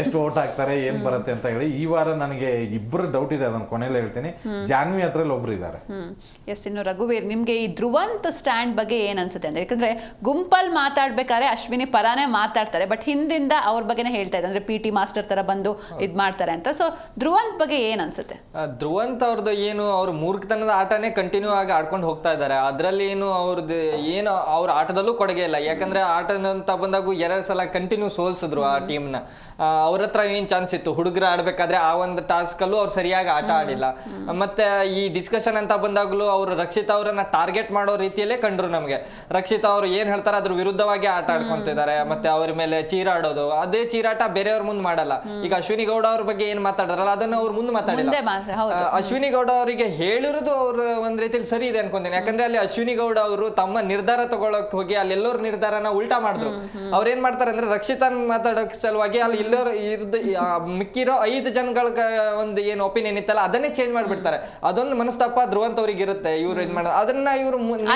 ಎಷ್ಟು ಓಟ್ ಹಾಕ್ತಾರೆ ಏನ್ ಬರುತ್ತೆ ಅಂತ ಹೇಳಿ. ಈ ವಾರ ನನಗೆ ಇಬ್ಬರು ಡೌಟ್ ಇದೆ ಅದನ್ನ ಕೊನೆಯಲ್ಲಿ ಹೇಳ್ತೀನಿ. ಜಾಹ್ನವಿ ಹತ್ರ ಒಬ್ರು ಇದ್ದಾರೆ ಎಸ್ ಇನ್ನು ರಘುವೀರ್ ನಿಮ್ಗೆ ಈ ಧ್ರುವಂತ್ ಸ್ಟ್ಯಾಂಡ್ ಬಗ್ಗೆ ಏನು ಅನ್ಸುತ್ತೆ ಅಂದ್ರೆ ಯಾಕಂದ್ರೆ ಗುಂಪಲ್ಲಿ ಮಾತಾಡ್ಬೇಕಾದ್ರೆ ಅಶ್ವಿನಿ ಪರಾನೇ ಮಾತಾಡ್ತಾರೆ ಬಟ್ ಹಿಂದಿಂದ ಅವ್ರ ಬಗ್ಗೆನೇ ಹೇಳ್ತಾ ಇದ್ದಾರೆ. ಅಂದ್ರೆ ಪಿ ಟಿ ಮಾಸ್ಟರ್ ಥರ ಬಂದು ಇದ್ ಮಾಡ್ತಾರೆ ಅಂತ. ಸೊ ಧ್ರುವಂತ್ ಬಗ್ಗೆ ಏನ್ ಅನ್ಸುತ್ತೆ? ಧ್ರುವಂತ್ ಅವ್ರದ್ದು ಏನು ಅವ್ರ ಮೂರ್ಖತನದ ಆಟನೇ ಕಂಟಿನ್ಯೂ ಆಗಿ ಆಡ್ಕೊಂಡು ಹೋಗ್ತಾ ಇದ್ದಾರೆ. ಅದರಲ್ಲಿ ಏನು ಅವ್ರದ್ದು ಏನು ಅವ್ರ ಆಟದಲ್ಲೂ ಕೊಡುಗೆ ಇಲ್ಲ. ಯಾಕಂದ್ರೆ ಆಟ ಅಂತ ಬಂದಾಗ ಎರಡು ಸಲ ಕಂಟಿನ್ಯೂ ಸೋಲ್ಸಿದ್ರು ಆ ಟೀಮ್ನ ಅವ್ರ ಹತ್ರ ಏನು ಚಾನ್ಸ್ ಇತ್ತು? ಹುಡುಗರು ಆಡ್ಬೇಕಾದ್ರೆ ಆ ಒಂದು ಟಾಸ್ಕಲ್ಲೂ ಅವ್ರು ಸರಿಯಾಗಿ ಆಟ ಆಡಿಲ್ಲ. ಮತ್ತೆ ಈ ಡಿಸ್ಕಷನ್ ಅಂತ ಬಂದಾಗಲೂ ಅವರು ರಕ್ಷಿತ್ ಅವರನ್ನ ಟಾರ್ಗೆಟ್ ಮಾಡೋ ರೀತಿಯಲ್ಲೇ ಕಂಡ್ರು ನಮಗೆ. ರಕ್ಷಿತಾ ಅವರು ಏನ್ ಹೇಳ್ತಾರೆ ಅದ್ರ ವಿರುದ್ಧವಾಗಿ ಆಟ ಆಡ್ಕೊಂತಿದ್ದಾರೆ ಮತ್ತೆ ಅವ್ರ ಮೇಲೆ ಚೀರಾಡೋದು. ಅದೇ ಚೀರಾಟ ಬೇರೆಯವ್ರ ಮುಂದೆ ಮಾಡಲ್ಲ. ಈಗ ಅಶ್ವಿನಿ ಗೌಡ ಅವ್ರ ಬಗ್ಗೆ ಏನ್ ಮಾತಾಡಿದ್ರಲ್ಲ ಅದನ್ನ ಅವ್ರ ಮುಂದೆ ಮಾತಾಡಿಲ್ಲ. ಅಶ್ವಿನಿ ಗೌಡ ಅವರಿಗೆ ಹೇಳಿರೋದು ಅವ್ರ ಒಂದ್ ರೀತಿಲಿ ಸರಿ ಇದೆ ಅನ್ಕೊಂತೀನಿ. ಯಾಕಂದ್ರೆ ಅಲ್ಲಿ ಅಶ್ವಿನಿ ಗೌಡ ಅವರು ತಮ್ಮ ನಿರ್ಧಾರ ತಗೊಳಕ್ ಹೋಗಿ ಅಲ್ಲಿ ಎಲ್ಲರ ನಿರ್ಧಾರನ ಉಲ್ಟಾ ಮಾಡಿದ್ರು. ಅವ್ರ ಏನ್ ಮಾಡ್ತಾರೆ ಅಂದ್ರೆ ರಕ್ಷಿತನ್ ಮಾತಾಡೋಕ್ ಸಲುವಾಗಿ ಅಲ್ಲಿ ಇಲ್ಲರ ಇರ್ದ ಮಿಕ್ಕಿರೋ ಐದು ಜನಗಳ ಒಂದು ಏನ್ ಒಪಿನಿಯನ್ ಇತ್ತಲ್ಲ ಅದನ್ನೇ ಚೇಂಜ್ ಮಾಡ್ಬಿಡ್ತಾರೆ. ಅದೊಂದು ಮನಸ್ತಾಪ ಧ್ರುವಂತ ಅವ್ರಿಗೆ ಇರುತ್ತೆ ಇವ್ರು ಇದ್ ಮಾಡ ಅದನ್ನ ಇವ್ರು ಇವರು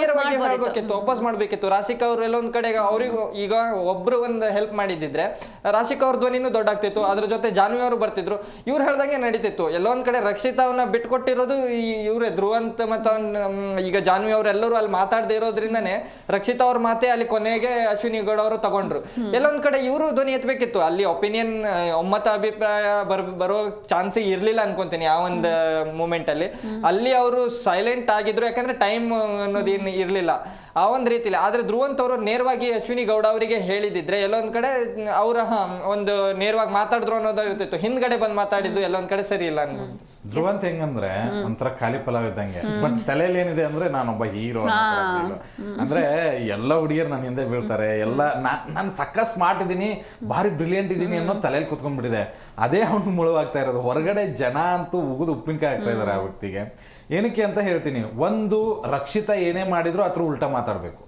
ನೇರವಾಗಿ. ಹೇಳ್ಬೇಕಿತ್ತು ವಾಪಸ್ ಮಾಡ್ಬೇಕಿತ್ತು. ರಾಸಿಕ್ ಅವ್ರು ಎಲ್ಲೊಂದ್ ಕಡೆ ಅವ್ರಿಗೂ ಈಗ ಒಬ್ರು ಒಂದ್ ಹೆಲ್ಪ್ ಮಾಡಿದ್ರೆ ರಾಸಿಕ್ ಅವ್ರ ಧ್ವನಿನೂ ದೊಡ್ಡ ಆಗ್ತಿತ್ತು. ಅದ್ರ ಜೊತೆ ಜಾನ್ವಿ ಅವರು ಬರ್ತಿದ್ರು. ಇವ್ರು ಹೇಳ್ದಂಗೆ ನಡೀತಿತ್ತು. ಎಲ್ಲೊಂದ್ ಕಡೆ ರಕ್ಷಿತಾವನ್ನ ಬಿಟ್ಕೊಟ್ಟಿರೋದು ಈ- ಇವ್ರೆ ಧ್ರುವಂತ್ ಮತ್ತ ಈಗ ಜಾನ್ವಿ ಅವರೆಲ್ಲರೂ ಅಲ್ಲಿ ಮಾತಾಡದೇ ಇರೋದ್ರಿಂದನೇ ರಕ್ಷಿತಾ ಅವ್ರ ಮಾತೆ ಅಲ್ಲಿ ಕೊನೆಗೆ ಅಶ್ವಿನಿ ಗೌಡ ಅವರು ತಗೊಂಡ್ರು. ಎಲ್ಲೊಂದ್ ಕಡೆ ಇವರು ಧ್ವನಿ ಎತ್ಬೇಕಿತ್ತು. ಅಲ್ಲಿ ಒಪಿನಿಯನ್ ಒಮ್ಮತ ಅಭಿಪ್ರಾಯ ಬರ್ ಬರೋ ಚಾನ್ಸ್ ಇರ್ಲಿಲ್ಲ ಅನ್ಕೊಂತೀನಿ ಆ ಒಂದು ಮೂಮೆಂಟ್ ಅಲ್ಲಿ. ಅಲ್ಲಿ ಅವರು ಸೈಲೆಂಟ್ ಆಗಿದ್ರು ಯಾಕಂದ್ರೆ ಟೈಮ್ ಅನ್ನೋದೇನು ಇರಲಿಲ್ಲ. ಆ ಒಂದು ರೀತಿಲಿ. ಆದ್ರೆ ಧ್ರುವಂತ್ ಅವರು ನೇರವಾಗಿ ಅಶ್ವಿನಿ ಗೌಡ ಅವರಿಗೆ ಹೇಳಿದಿದ್ರೆ ಎಲ್ಲೊಂದ್ ಕಡೆ ಅವರ ಒಂದು ನೇರವಾಗಿ ಮಾತಾಡಿದ್ರು ಅನ್ನೋದು ಇರ್ತಿತ್ತು. ಹಿಂದ್ಗಡೆ ಬಂದ್ ಮಾತಾಡಿದ್ದು ಎಲ್ಲೊಂದ್ ಕಡೆ ಸರಿ ಇಲ್ಲ ಅನ್ಕೊಂತೀನಿ ಧ್ರುವಂತ್ ಹೆಂಗಂದ್ರೆ ಒಂಥರ ಖಾಲಿ ಪಲಾವ್ ಇದ್ದಂಗೆ. ಬಟ್ ತಲೆಯಲ್ಲಿ ಏನಿದೆ ಅಂದ್ರೆ ನಾನೊಬ್ಬ ಹೀರೋ ಅಂದ್ರೆ ಎಲ್ಲ ಹುಡುಗಿಯರು ನನ್ನ ಹಿಂದೆ ಬೀಳ್ತಾರೆ. ಎಲ್ಲ ನಾನು ಸಕ್ಕ ಸ್ಮಾರ್ಟ್ ಇದ್ದೀನಿ ಭಾರಿ ಬ್ರಿಲಿಯಂಟ್ ಇದ್ದೀನಿ ಅನ್ನೋ ತಲೆಯಲ್ಲಿ ಕುತ್ಕೊಂಡ್ಬಿಟ್ಟಿದೆ. ಅದೇ ಅವ್ನು ಮುಳುವಾಗ್ತಾ ಇರೋದು. ಹೊರಗಡೆ ಜನ ಅಂತೂ ಉಗಿದು ಉಪ್ಪಿನಕಾಯಿ ಆಗ್ತಾ ಇದಾರೆ ಆ ವ್ಯಕ್ತಿಗೆ. ಏನಕ್ಕೆ ಅಂತ ಹೇಳ್ತೀನಿ. ಒಂದು ರಕ್ಷಿತ ಏನೇ ಮಾಡಿದ್ರು ಅದ್ರ ಉಲ್ಟಾ ಮಾತಾಡ್ಬೇಕು.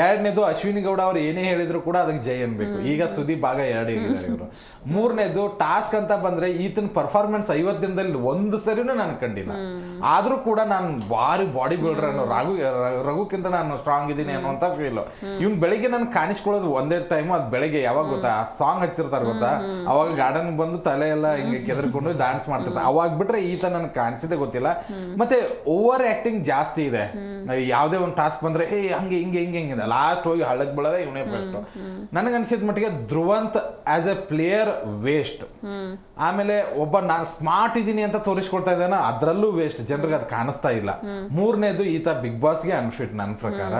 ಎರಡನೇದು ಅಶ್ವಿನಿ ಗೌಡ ಅವ್ರು ಏನೇ ಹೇಳಿದ್ರು ಕೂಡ ಅದಕ್ಕೆ ಜೈ ಅನ್ಬೇಕು. ಈಗ ಸುದೀಪ್ ಭಾಗ ಎರಡು ಹೇಳಿದ್ದಾರೆ ಇವರು. ಮೂರನೇದು ಟಾಸ್ಕ್ ಅಂತ ಬಂದ್ರೆ ಈತನ ಪರ್ಫಾರ್ಮೆನ್ಸ್ ಐವತ್ತು ದಿನದಲ್ಲಿ ಒಂದು ಸರಿನೂ ನಾನು ಕಂಡಿಲ್ಲ. ಆದ್ರೂ ಕೂಡ ನಾನು ಭಾರಿ ಬಾಡಿ ಬಿಲ್ಡರ್ ಅನ್ನೋ ರಾಘು ರಘುಕ್ಕಿಂತ ನಾನು ಸ್ಟ್ರಾಂಗ್ ಇದ್ದೀನಿ ಅಂತ ಫೀಲ್ ಇವ್ನು ಬೆಳಿಗ್ಗೆ ನಾನು ಕಾಣಿಸ್ಕೊಳ್ಳೋದು ಒಂದೇ ಟೈಮ್ ಅದು ಬೆಳಿಗ್ಗೆ. ಯಾವಾಗ ಗೊತ್ತಾ? ಸಾಂಗ್ ಹಚ್ಚಿರ್ತಾರೆ ಗೊತ್ತಾ? ಅವಾಗ ಗಾರ್ಡನ್ ಬಂದು ತಲೆ ಎಲ್ಲ ಹಿಂಗೆ ಕೆದರ್ಕೊಂಡು ಡಾನ್ಸ್ ಮಾಡ್ತಿರ್ತಾರೆ. ಅವಾಗ ಬಿಟ್ರೆ ಈತ ನನಗೆ ಕಾಣಿಸಿದೆ ಗೊತ್ತಿಲ್ಲ. ಮತ್ತೆ ಓವರ್ ಆಕ್ಟಿಂಗ್ ಜಾಸ್ತಿ ಇದೆ. ಯಾವುದೇ ಒಂದು ಟಾಸ್ಕ್ ಬಂದ್ರೆ ಏ ಹಂಗೆ ಹಿಂಗೆ ಹಿಂಗೆ ಹಿಂಗೆ ಲಾಸ್ಟ್ ಹೋಗಿ ಹಳ್ಳಕ್ ಬೀಳೋದೇ ಇವನೇ ಫಸ್ಟ್ ನನಗೆ ಅನ್ಸಿದ ಮಟ್ಟಿಗೆ Dhruvanth as a player waste ಆಮೇಲೆ ಒಬ್ಬ ನಾನು ಸ್ಮಾರ್ಟ್ ಇದ್ದೀನಿ ಅಂತ ತೋರಿಸ್ಕೊಳ್ತಾ ಇದ್ದಾನ ಅದ್ರಲ್ಲೂ ವೇಸ್ಟ್ ಜನರಿಗೆ ಅದು ಕಾಣಿಸ್ತಾ ಇಲ್ಲ. ಮೂರನೇದು ಈತ ಬಿಗ್ ಬಾಸ್ಗೆ ಅನ್ಫಿಟ್ ನನ್ನ ಪ್ರಕಾರ.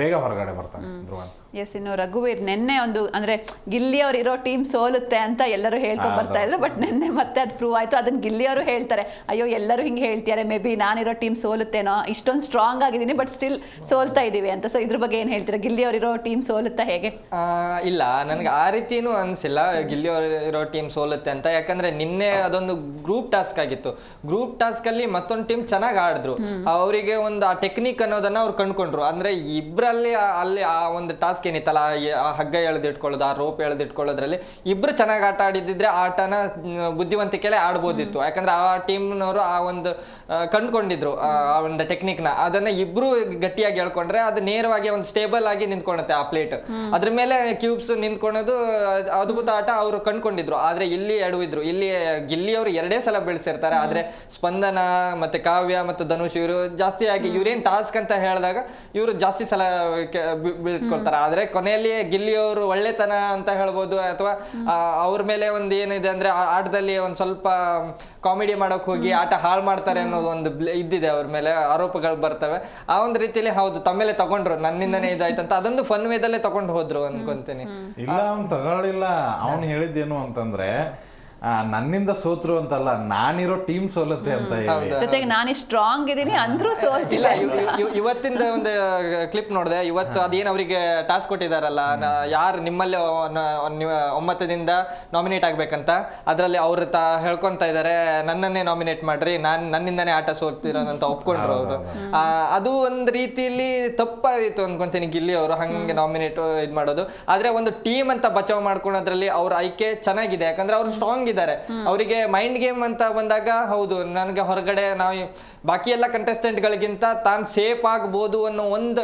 ಬೇಗ ಹೊರಗಡೆ ಬರ್ತಾನೆ ಧ್ರುವಂತ್. ಎಸ್ ಇನ್ನು ರಘುವೀರ್ ನಿನ್ನೆ ಒಂದು ಅಂದ್ರೆ ಗಿಲ್ಲಿ ಅವ್ರು ಇರೋ ಟೀಮ್ ಸೋಲುತ್ತೆ ಅಂತ ಎಲ್ಲರೂ ಹೇಳ್ಕೊಂಡ್ ಬರ್ತಾ ಇದ್ರು ಬಟ್ ನಿನ್ನೆ ಮತ್ತೆ ಅದು ಪ್ರೂವ್ ಆಯ್ತು. ಅದನ್ನ ಗಿಲ್ಲಿ ಅವರು ಹೇಳ್ತಾರೆ ಅಯ್ಯೋ ಎಲ್ಲರೂ ಹಿಂಗೆ ಹೇಳ್ತಾರೆ ಮೇ ಬಿ ನಾನಿರೋ ಟೀಮ್ ಸೋಲುತ್ತೇನೋ ಇಷ್ಟೊಂದು ಸ್ಟ್ರಾಂಗ್ ಆಗಿದ್ದೀನಿ ಬಟ್ ಸ್ಟಿಲ್ ಸೋಲ್ತಾ ಇದ್ದೀವಿ ಅಂತ. ಸೊ ಇದ್ರ ಬಗ್ಗೆ ಏನ್ ಹೇಳ್ತೀರಾ? ಗಿಲ್ಲಿ ಅವರಿರೋ ಟೀಮ್ ಸೋಲುತ್ತಾ ಹೇಗೆ? ಇಲ್ಲ ನನಗೆ ಆ ರೀತಿನೂ ಅನಿಸಿಲ್ಲ ಗಿಲ್ಲಿ ಅವರಿರೋ ಇರೋ ಟೀಮ್ ಸೋಲುತ್ತೆ ಅಂತ. ಯಾಕಂದ್ರೆ ನಿನ್ನೆ ಅದೊಂದು ಗ್ರೂಪ್ ಟಾಸ್ಕ್ ಆಗಿತ್ತು. ಗ್ರೂಪ್ ಟಾಸ್ಕ್ ಅಲ್ಲಿ ಮತ್ತೊಂದು ಟೀಮ್ ಚೆನ್ನಾಗಿ ಆಡಿದ್ರು. ಅವರಿಗೆ ಒಂದು ಆ ಟೆಕ್ನಿಕ್ ಅನ್ನೋದನ್ನ ಅವ್ರು ಕಂಡ್ಕೊಂಡ್ರು. ಅಂದ್ರೆ ಇಬ್ರಲ್ಲಿ ಅಲ್ಲಿ ಆ ಒಂದು ಟಾಸ್ಕ್ ಏನಿತ್ತಲ್ಲ ಆ ಹಗ್ಗ ಎಳೆದಿಟ್ಕೊಳ್ಳೋದು ಆ ರೋಪ್ ಎಳೆದಿಟ್ಕೊಳ್ಳೋದ್ರಲ್ಲಿ ಇಬ್ರು ಚೆನ್ನಾಗಿ ಆಟ ಆಡಿದ್ದಿದ್ರೆ ಆಟನ ಬುದ್ಧಿವಂತಿಕೆಲೆ ಆಡ್ಬೋದಿತ್ತು. ಯಾಕಂದ್ರೆ ಆ ಟೀಮ್ನವರು ಆ ಒಂದು ಕಂಡುಕೊಂಡಿದ್ರು ಆ ಒಂದು ಒಂದು ಟೆಕ್ನಿಕ್ನ ಅದನ್ನ ಇಬ್ರು ಗಟ್ಟಿಯಾಗಿ ಹೇಳ್ಕೊಂಡ್ರೆ ಅದು ನೇರವಾಗಿ ಒಂದು ಸ್ಟೇಬಲ್ ಆಗಿ ನಿಂತ್ಕೊಳುತ್ತೆ ಆ ಪ್ಲೇಟ್ ಅದ್ರ ಮೇಲೆ ಕ್ಯೂಬ್ಸ್ ನಿಂತ್ಕೊಳೋದು ಅದ್ಭುತ ಆಟ ಅವರು ಕಂಡ್ಕೊಂಡಿದ್ರು. ಆದ್ರೆ ಇಲ್ಲಿ ಎಡವಿದ್ರು ಇಲ್ಲಿ ಗಿಲ್ಲಿ ಅವರು ಎರಡೇ ಸಲ ಬೆಳೆಸಿರ್ತಾರೆ. ಆದ್ರೆ ಸ್ಪಂದನ ಮತ್ತೆ ಕಾವ್ಯ ಮತ್ತು ಧನುಷ್ ಇವರು ಜಾಸ್ತಿ ಆಗಿ ಇವ್ರೇನ್ ಟಾಸ್ಕ್ ಅಂತ ಹೇಳಿದಾಗ ಇವರು ಜಾಸ್ತಿ ಸಲ ಬೀಳ್ಕೊಳ್ತಾರೆ. ಆದ್ರೆ ಕೊನೆಯಲ್ಲಿ ಗಿಲ್ಲಿ ಅವರು ಒಳ್ಳೆತನ ಅಂತ ಹೇಳ್ಬೋದು ಅಥವಾ ಅವ್ರ ಮೇಲೆ ಒಂದು ಏನಿದೆ ಅಂದ್ರೆ ಆ ಆಟದಲ್ಲಿ ಒಂದ್ ಸ್ವಲ್ಪ ಕಾಮಿಡಿ ಮಾಡಕ್ ಹೋಗಿ ಆಟ ಹಾಳು ಮಾಡ್ತಾರೆ ಅನ್ನೋದು ಒಂದು ಇದ್ದಿದೆ ಅವ್ರ ಮೇಲೆ ಆರೋಪಗಳು ಬರ್ತವೆ. ಆ ಒಂದು ರೀತಿಯಲ್ಲಿ ಹೌದು ತಮ್ಮೇಲೆ ತಗೊಂಡ್ರು ನನ್ನಿಂದನೇ ಇದಾಯ್ತಂತ ಅದೊಂದು ಫನ್ ವೇದಲ್ಲೇ ತಗೊಂಡು ಹೋದ್ರು ಅನ್ಕೊಂತೀನಿ ಇಲ್ಲ ಅವ್ನು ತಗೊಳ್ಳಿಲ್ಲ. ಅವ್ನು ಹೇಳಿದ್ದೇನು ಅಂತಂದ್ರೆ ನನ್ನಿಂದ ಸೋತ್ರು ಅಂತಲ್ಲ ನಾನಿರೋ ಟೀಮ್ ಸೋಲುತ್ತೆ ಅಂತ ಹೇಳಿ. ಜೊತೆಗೆ ನಾನು ಸ್ಟ್ರಾಂಗ್ ಇದೀನಿ ಅಂದ್ರೂ ಸೋಲ್ತಿಲ್ಲ ಇವ್- ಇವ್- ಇವತ್ತಿಂದ ಒಂದು ಕ್ಲಿಪ್ ನೋಡಿದೆ. ಇವತ್ತು ಅದೇನು ಅವರಿಗೆ ಟಾಸ್ಕ್ ಕೊಟ್ಟಿದಾರಲ್ಲ ಯಾರು ನಿಮ್ಮಲ್ಲಿ ಒಮ್ಮತದಿಂದ ನಾಮಿನೇಟ್ ಆಗ್ಬೇಕಂತ ಅದರಲ್ಲಿ ಅವ್ರು ತಾ ಹೇಳ್ಕೊಂತಾ ಇದ್ದಾರೆ ನನ್ನನ್ನೇ ನಾಮಿನೇಟ್ ಮಾಡ್ರಿ ನಾನ್ ನನ್ನಿಂದನೇ ಆಟ ಸೋಲ್ತಿರೋದಂತ ಒಪ್ಕೊಂಡ್ರು ಅವರು. ಅದು ಒಂದು ರೀತಿಯಲ್ಲಿ ತಪ್ಪಾಯಿತು ಅನ್ಕೊಂತೀನಿ ಗಿಲ್ಲಿ ಅವರು ಹಂಗೆ ನಾಮಿನೇಟ್ ಇದು ಮಾಡೋದು. ಆದ್ರೆ ಒಂದು ಟೀಮ್ ಅಂತ ಬಚಾವ್ ಮಾಡ್ಕೊಳೋದ್ರಲ್ಲಿ ಅವ್ರ ಆಯ್ಕೆ ಚೆನ್ನಾಗಿದೆ. ಯಾಕಂದ್ರೆ ಅವ್ರು ಸ್ಟ್ರಾಂಗ್ ಇದ್ದಾರೆ. ಅವರಿಗೆ ಮೈಂಡ್ ಗೇಮ್ ಅಂತ ಬಂದಾಗ ಹೌದು ನನಗೆ ಹೊರಗಡೆ ನಾವು ಬಾಕಿ ಎಲ್ಲ ಕಂಟೆಸ್ಟೆಂಟ್ ಗಳಿಗಿಂತ ತಾನು ಸೇಫ್ ಆಗ್ಬೋದು ಅನ್ನೋ ಒಂದು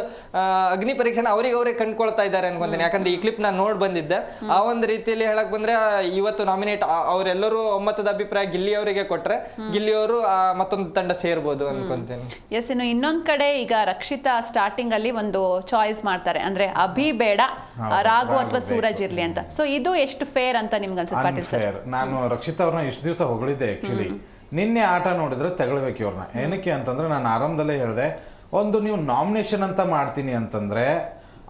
ಅಗ್ನಿ ಪರೀಕ್ಷೆನ ಅವ್ರಿಗೆ ಅವರೇ ಕಂಡ್ಕೊಳ್ತಾ ಇದ್ದಾರೆ ಅನ್ಕೊಂತೀನಿ. ಯಾಕಂದ್ರೆ ಈ ಕ್ಲಿಪ್ ನಾನು ನೋಡ್ ಬಂದಿದ್ದೆ. ಆ ಒಂದು ರೀತಿಯಲ್ಲಿ ಹೇಳಕ್ ಬಂದ್ರೆ ಇವತ್ತು ನಾಮಿನೇಟ್ ಅವರೆಲ್ಲರೂ ಒಮ್ಮತದ ಅಭಿಪ್ರಾಯ ಗಿಲ್ಲಿ ಅವರಿಗೆ ಕೊಟ್ರೆ ಗಿಲ್ಲಿ ಅವರು ಮತ್ತೊಂದು ತಂಡ ಸೇರ್ಬೋದು ಅನ್ಕೊಂತೀನಿ. ಎಸ್ ಇನ್ನು ಇನ್ನೊಂದ್ ಕಡೆ ಈಗ ರಕ್ಷಿತಾ ಸ್ಟಾರ್ಟಿಂಗ್ ಅಲ್ಲಿ ಒಂದು ಚಾಯ್ಸ್ ಮಾಡ್ತಾರೆ. ಅಂದ್ರೆ ಅಭಿ ಬೇಡ ರಾಘು ಅಥವಾ ಸೂರಜ್ ಇರ್ಲಿ ಅಂತ. ಸೊ ಇದು ಎಷ್ಟು ಫೇರ್ ಅಂತ ನಿಮ್ಗೆ ಅನ್ಸುತ್ತೆ ಪಾಟೀಲ್ ಸರ್? ನಾನು ರಕ್ಷಿತ್ ಅವ್ರನ್ನ ಇಷ್ಟು ದಿವಸ ಹೊಗಳಿದ್ದೆ ಆ್ಯಕ್ಚುಲಿ ನಿನ್ನೆ ಆಟ ನೋಡಿದ್ರೆ ತಗೊಳ್ಬೇಕು ಇವ್ರನ್ನ. ಏನಕ್ಕೆ ಅಂತಂದ್ರೆ ನಾನು ಆರಂಭದಲ್ಲೇ ಹೇಳಿದೆ ಒಂದು ನೀವು ನಾಮಿನೇಷನ್ ಅಂತ ಮಾಡ್ತೀನಿ ಅಂತಂದ್ರೆ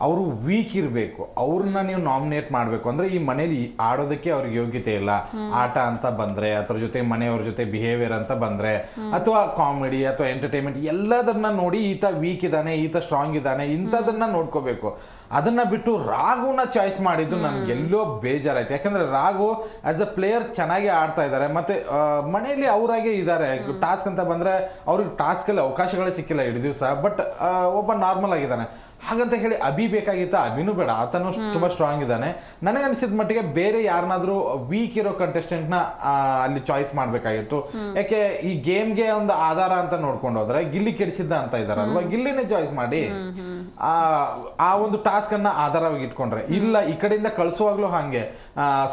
ಅವರು ವೀಕ್ ಇರಬೇಕು ಅವ್ರನ್ನ ನೀವು ನಾಮಿನೇಟ್ ಮಾಡಬೇಕು. ಅಂದ್ರೆ ಈ ಮನೇಲಿ ಆಡೋದಕ್ಕೆ ಅವ್ರಿಗೆ ಯೋಗ್ಯತೆ ಇಲ್ಲ. ಆಟ ಅಂತ ಬಂದ್ರೆ ಅದ್ರ ಜೊತೆ ಮನೆಯವ್ರ ಜೊತೆ ಬಿಹೇವಿಯರ್ ಅಂತ ಬಂದ್ರೆ ಅಥವಾ ಕಾಮಿಡಿ ಅಥವಾ ಎಂಟರ್ಟೈನ್ಮೆಂಟ್ ಎಲ್ಲದನ್ನ ನೋಡಿ ಈತ ವೀಕ್ ಇದ್ದಾನೆ ಈತ ಸ್ಟ್ರಾಂಗ್ ಇದ್ದಾನೆ ಇಂಥದನ್ನ ನೋಡ್ಕೋಬೇಕು. ಅದನ್ನ ಬಿಟ್ಟು ರಾಘುನ ಚಾಯ್ಸ್ ಮಾಡಿದ್ದು ನನಗೆಲ್ಲೋ ಬೇಜಾರಾಯ್ತು. ಯಾಕಂದ್ರೆ ರಾಘು ಆಸ್ ಅ ಪ್ಲೇಯರ್ ಚೆನ್ನಾಗಿ ಆಡ್ತಾ ಇದ್ದಾರೆ ಮತ್ತೆ ಮನೆಯಲ್ಲಿ ಅವರಾಗೆ ಇದ್ದಾರೆ ಟಾಸ್ಕ್ ಅಂತ ಬಂದ್ರೆ ಅವ್ರಿಗೆ ಟಾಸ್ಕ್ ಅಲ್ಲಿ ಅವಕಾಶಗಳೇ ಸಿಕ್ಕಿಲ್ಲ ಇಡೀ ದಿವಸ. ಬಟ್ ಒಬ್ಬ ನಾರ್ಮಲ್ ಆಗಿದ್ದಾನೆ. ಹಾಗಂತ ಹೇಳಿ ಅಭಿ ಅಭಿ ಬೇಕಾಗಿತ್ತ ಅಭಿನೂ ಬೇಡ ಆತನು ತುಂಬಾ ಸ್ಟ್ರಾಂಗ್ ಇದ್ದಾನೆ. ನನಗೆ ಅನಿಸಿದ ಮಟ್ಟಿಗೆ ಬೇರೆ ಯಾರನ್ನಾದ್ರೂ ವೀಕ್ ಇರೋ ಕಂಟೆಸ್ಟೆಂಟ್ನ ಅಲ್ಲಿ ಚಾಯ್ಸ್ ಮಾಡ್ಬೇಕಾಗಿತ್ತು. ಯಾಕೆ ಈ ಗೇಮ್ಗೆ ಒಂದು ಆಧಾರ ಅಂತ ನೋಡ್ಕೊಂಡು ಹೋದ್ರೆ ಗಿಲ್ಲಿ ಕೆಡಿಸಿದ್ದ ಅಂತ ಇದಾರಲ್ವಾ ಗಿಲ್ಲಿನೇ ಚಾಯ್ಸ್ ಮಾಡಿ. ಆ ಒಂದು ಟಾಸ್ಕ್ ಅನ್ನ ಆಧಾರವಾಗಿ ಇಟ್ಕೊಂಡ್ರೆ. ಇಲ್ಲ ಈ ಕಡೆಯಿಂದ ಕಳಿಸುವಾಗ್ಲೂ ಹಂಗೆ.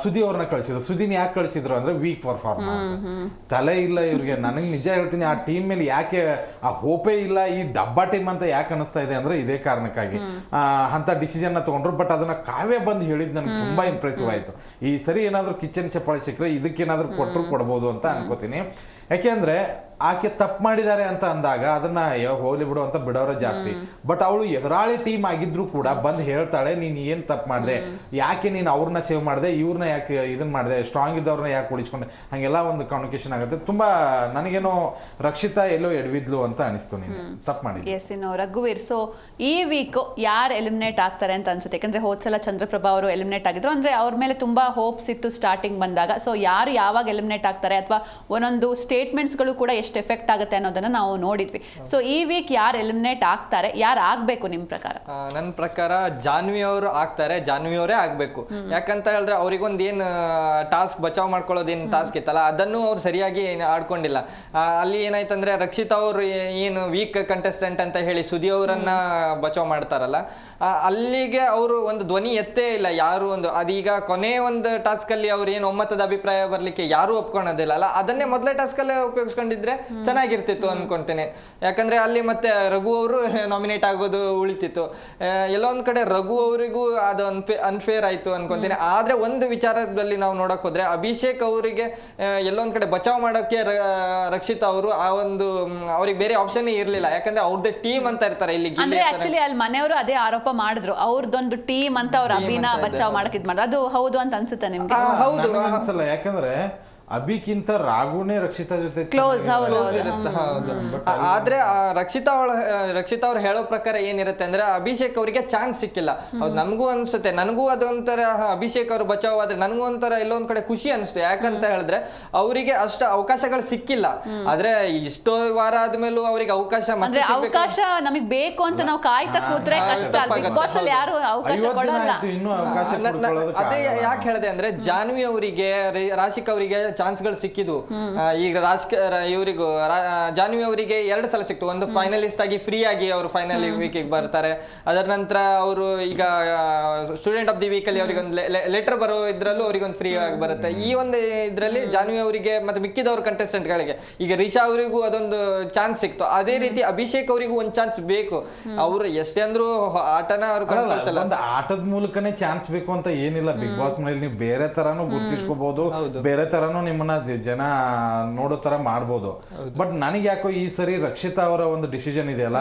ಸುದಿ ಅವ್ರನ್ನ ಕಳಿಸಿದ್ರು. ಸುದಿನ ಯಾಕೆ ಕಳಿಸಿದ್ರು ಅಂದ್ರೆ ವೀಕ್ ಪರ್ಫಾರ್ಮ್ ತಲೆ ಇಲ್ಲ ಇವ್ರಿಗೆ. ನನಗೆ ನಿಜ ಹೇಳ್ತೀನಿ ಆ ಟೀಮ್ ಮೇಲೆ ಯಾಕೆ ಆ ಹೋಪೇ ಇಲ್ಲ ಈ ಡಬ್ಬಾ ಟೀಮ್ ಅಂತ ಯಾಕೆ ಅನಿಸ್ತಾ ಇದೆ ಅಂದ್ರೆ ಇದೇ ಕಾರಣಕ್ಕಾಗಿ. ಆ, ಅಂತ ಡಿಸಿಷನ್ ತೊಗೊಂಡ್ರು ಬಟ್ ಅದನ್ನ ಕಾವ್ಯ ಬಂದು ಹೇಳಿದ್ ನನಗೆ ತುಂಬಾ ಇಂಪ್ರೆಸಿವ್ ಆಯ್ತು. ಈ ಸರಿ ಏನಾದರೂ ಕಿಚನ್ ಚಪ್ಪಾಳೆ ಸಿಕ್ಕರೆ ಇದಕ್ಕೇನಾದರೂ ಕೊಟ್ಟರು ಕೊಡ್ಬೋದು ಅಂತ ಅನ್ಕೋತೀನಿ. ಯಾಕೆಂದ್ರೆ ಆಕೆ ತಪ್ಪು ಮಾಡಿದ್ದಾರೆ ಅಂತ ಅಂದಾಗ ಅದನ್ನ ಅಯ್ಯೋ ಹೋಗ್ಲಿ ಬಿಡು ಅಂತ ಬಿಡೋರ ಜಾಸ್ತಿ. ಬಟ್ ಅವಳು ಎದುರಾಳಿ ಟೀಮ್ ಆಗಿದ್ರು ಕೂಡ ಬಂದು ಹೇಳ್ತಾಳೆ ನೀನ್ ಏನ್ ತಪ್ಪು ಮಾಡಿದೆ? ಯಾಕೆ ನೀನು ಅವ್ರನ್ನ ಸೇವ್ ಮಾಡಿದೆ? ಇವ್ರನ್ನ ಯಾಕೆ ಇದನ್ನ ಮಾಡಿದೆ? ಸ್ಟ್ರಾಂಗ್ ಇದ್ದವ್ರನ್ನ ಯಾಕೆ ಉಳಿಸ್ಕೊಂಡೆ? ಹಂಗೆಲ್ಲ ಒಂದು ಕಮ್ಯುನಿಕೇಶನ್ ಆಗುತ್ತೆ. ತುಂಬಾ ನನಗೇನೋ ರಕ್ಷಿತಾ ಎಲ್ಲೋ ಎಡವಿದ್ಲು ಅಂತ ಅನಿಸ್ತು ನೀನು ತಪ್ಪು ಮಾಡಿ ಎಸ್ ಇನ್ನು ರಘುವೀರ್ ಸೊ ಈ ವೀಕ್ ಯಾರು ಎಲಿಮಿನೇಟ್ ಆಗ್ತಾರೆ ಅಂತ ಅನ್ಸುತ್ತೆ? ಯಾಕಂದ್ರೆ ಹೋದ್ ಸಲ ಚಂದ್ರಪ್ರಭಾ ಅವರು ಎಲಿಮಿನೇಟ್ ಆಗಿದ್ರು ಅಂದ್ರೆ ಅವ್ರ ಮೇಲೆ ತುಂಬಾ ಹೋಪ್ಸ್ ಇತ್ತು ಸ್ಟಾರ್ಟಿಂಗ್ ಬಂದಾಗ. ಸೊ ಯಾರು ಯಾವಾಗ ಎಲಿಮಿನೇಟ್ ಆಗ್ತಾರೆ? ಅಥವಾ ಒಂದೊಂದು ಸ್ಟೇಟ್ಮೆಂಟ್ಸ್ಗಳು ಕೂಡ ಎಷ್ಟು ಎಫೆಕ್ಟ್ ಆಗುತ್ತೆ ಅನ್ನೋದನ್ನ ನಾವು ನೋಡಿದ್ವಿ. ಸೊ ಈ ವೀಕ್ ಯಾರು ಎಲಿಮಿನೇಟ್ ಆಗ್ತಾರೆ ಯಾರು ಆಗ್ಬೇಕು ನಿಮ್ ಪ್ರಕಾರ? ನನ್ನ ಪ್ರಕಾರ ಜಾನ್ವಿ ಅವರು ಆಗ್ತಾರೆ ಜಾನ್ವಿ ಅವರೇ ಆಗ್ಬೇಕು. ಯಾಕಂತ ಹೇಳಿದ್ರೆ ಅವ್ರಿಗೊಂದು ಏನು ಟಾಸ್ಕ್ ಬಚಾವ್ ಮಾಡ್ಕೊಳ್ಳೋದು ಏನು ಟಾಸ್ಕ್ ಇತ್ತಲ್ಲ ಅದನ್ನು ಅವ್ರು ಸರಿಯಾಗಿ ಆಡ್ಕೊಂಡಿಲ್ಲ. ಅಲ್ಲಿ ಏನಾಯ್ತಂದ್ರೆ ರಕ್ಷಿತಾ ಅವರು ಏನು ವೀಕ್ ಕಂಟೆಸ್ಟೆಂಟ್ ಅಂತ ಹೇಳಿ ಸುದಿ ಅವರನ್ನ ಬಚಾವ್ ಮಾಡ್ತಾರಲ್ಲ ಅಲ್ಲಿಗೆ ಅವರು ಒಂದು ಧ್ವನಿ ಎತ್ತೇ ಇಲ್ಲ ಯಾರು ಒಂದು. ಅದೀಗ ಕೊನೆ ಒಂದು ಟಾಸ್ಕ್ ಅಲ್ಲಿ ಅವ್ರು ಏನು ಒಮ್ಮತದ ಅಭಿಪ್ರಾಯ ಬರ್ಲಿಕ್ಕೆ ಯಾರು ಒಪ್ಕೊಳೋದಿಲ್ಲ ಅಲ್ಲ ಅದನ್ನೇ ಮೊದಲೇ ಟಾಸ್ಕ್ ಅಲ್ಲೇ ಉಪಯೋಗಿಸ್ಕೊಂಡಿದ್ರೆ ಚೆನ್ನಾಗಿರ್ತಿತ್ತು ಅನ್ಕೊಂತೇನೆ. ಯಾಕಂದ್ರೆ ಅಲ್ಲಿ ಮತ್ತೆ ರಘು ಅವರು ನಾಮಿನೇಟ್ [laughs] ಆಗೋದು ಉಳಿತಿತ್ತು. ಎಲ್ಲೊಂದ್ ಎಲ್ಲೋ ಒಂದ್ ಕಡೆ ರಘು ಅವರಿಗೂ ಅದು ಅನ್ಫೇ ಅನ್ಫೇರ್ ಆಯ್ತು ಅನ್ಕೊಂತೀನಿ. ಆದ್ರೆ ಒಂದು ವಿಚಾರದಲ್ಲಿ ನಾವು ನೋಡಕ್ ಹೋದ್ರೆ ಅಭಿಷೇಕ್ ಅವರಿಗೆ ಎಲ್ಲೊಂದ್ ಕಡೆ ಬಚಾವ್ ಮಾಡೋಕೆ ರಕ್ಷಿತ್ ಅವರು ಆ ಒಂದು ಅವ್ರಿಗೆ ಬೇರೆ ಆಪ್ಷನ್ ಇರ್ಲಿಲ್ಲ. ಯಾಕಂದ್ರೆ ಅವ್ರದ್ದು ಟೀಮ್ ಅಂತ ಇರ್ತಾರೆ ಇಲ್ಲಿ ಅಂದ್ರೆ. ಆಕ್ಚುಲಿ ಅಲ್ಲಿ ಮನೆಯವರು ಅದೇ ಆರೋಪ ಮಾಡಿದ್ರು. ಅವ್ರದ್ದೊಂದು ಟೀಮ್ ಅಂತ ಅವ್ರ ಅಭಿನ ಬಚಾವ್ ಮಾಡಕ್ ಇದ್ ಮಾಡಿದ್ರು. ಅದು ಹೌದು ಅಂತ ಅನ್ಸುತ್ತೆ ನಿಮ್ಗೆ? ಹೌದು. ಅನ್ಸಲ್ಲ ಯಾಕಂದ್ರೆ ಅಭಿಕ್ಕಿಂತ ರಾಗುನೇ ರಕ್ಷಿತಾ ಜೊತೆ ಕ್ಲೋಸ್ ಹೌದು ಆದ್ರೆ ಆ ರಕ್ಷಿತಾ ಅವಳ ರಕ್ಷಿತಾ ಅವ್ರು ಹೇಳೋ ಪ್ರಕಾರ ಏನಿರುತ್ತೆ ಅಂದ್ರೆ ಅಭಿಷೇಕ್ ಅವರಿಗೆ ಚಾನ್ಸ್ ಸಿಕ್ಕಿಲ್ಲ. ಹೌದು ನಮಗೂ ಅನ್ಸುತ್ತೆ. ನನಗೂ ಅದೊಂಥರ ಅಭಿಷೇಕ್ ಅವರು ಬಚಾವ್ ಆದ್ರೆ ನನಗೂ ಒಂಥರ ಎಲ್ಲೊಂದ್ ಕಡೆ ಖುಷಿ ಅನಿಸ್ತು ಯಾಕಂತ ಹೇಳಿದ್ರೆ ಅವರಿಗೆ ಅಷ್ಟು ಅವಕಾಶಗಳು ಸಿಕ್ಕಿಲ್ಲ. ಆದ್ರೆ ಇಷ್ಟೋ ವಾರ ಆದ್ಮೇಲೂ ಅವರಿಗೆ ಅವಕಾಶ ಮತ್ತೆ ಅಂದ್ರೆ ಅವಕಾಶ ನಮಗ್ ಬೇಕು ಅಂತ ನಾವು ಕಾಯ್ತಾ ಕೂತ್ರೆ ಕಷ್ಟ ಬಿಗ್ ಬಾಸ್ ಅಲ್ಲಿ ಯಾರು ಅವಕಾಶ ಐವತ್ತು ದಿನ ಕೊಡಲ್ಲ. ಅವಕಾಶ ನ- ನ- ಅದೇ ಯಾಕೆ ಹೇಳಿದೆ ಅಂದ್ರೆ ಜಾನ್ವಿ ಅವರಿಗೆ ರಾಶಿಕ್ ಅವರಿಗೆ ಚಾನ್ಸ್ಗಳು ಸಿಕ್ಕಿದ್ವು ಆ, ಈಗ ರಾಜಕ ಇವರಿಗೂ ಜಾನ್ವಿ ಅವರಿಗೆ ಎರಡು ಸಲ ಸಿಕ್ತು. ಒಂದು ಫೈನಲಿಸ್ಟ್ ಆಗಿ ಫ್ರೀ ಆಗಿ ಅವರು ಫೈನಲ್ ವೀಕಿಗೆ ಬರ್ತಾರೆ. ಅದರ ನಂತರ ಅವರು ಈಗ ಸ್ಟೂಡೆಂಟ್ ಆಫ್ ದಿ ವೀಕ್ ಅವರಿಗೆ ಅವ್ರಿಗೆ ಒಂದು ಲೆಟರ್ ಬರೋ ಇದ್ರಲ್ಲೂ ಅವರಿಗೊಂದು ಒಂದು ಫ್ರೀ ಆಗಿ ಬರುತ್ತೆ. ಈ ಒಂದು ಇದ್ರಲ್ಲಿ ಜಾನ್ವಿ ಅವರಿಗೆ ಮತ್ತೆ ಮಿಕ್ಕಿದವ್ರ ಕಂಟೆಸ್ಟೆಂಟ್ಗಳಿಗೆ ಗಳಿಗೆ ಈಗ ರಿಷಾ ಅವರಿಗೂ ಅದೊಂದು ಚಾನ್ಸ್ ಸಿಕ್ತು. ಅದೇ ರೀತಿ ಅಭಿಷೇಕ್ ಅವರಿಗೂ ಒಂದು ಚಾನ್ಸ್ ಬೇಕು. ಅವರು ಎಷ್ಟೇ ಅಂದ್ರೂ ಆಟನ ಅವ್ರು ಒಂದು ಆಟದ ಮೂಲಕನೇ ಚಾನ್ಸ್ ಬೇಕು ಅಂತ ಏನಿಲ್ಲ. ಬಿಗ್ ಬಾಸ್ ಮನೇಲಿ ನೀವು ಬೇರೆ ತರಾನು ಗುರ್ತಿಸ್ಕೋಬಹುದು ಬೇರೆ ತರಾನು ನಿಮ್ಮನ್ನ ಜ- ಜನ ನೋಡೋ ತರ ಮಾಡ್ಬೋದು. ಬಟ್ ನನಗೆ ಯಾಕೋ ಈ ಸರಿ ರಕ್ಷಿತಾ ಅವರ ಒಂದು ಡಿಸಿಷನ್ ಇದೆಯಲ್ಲ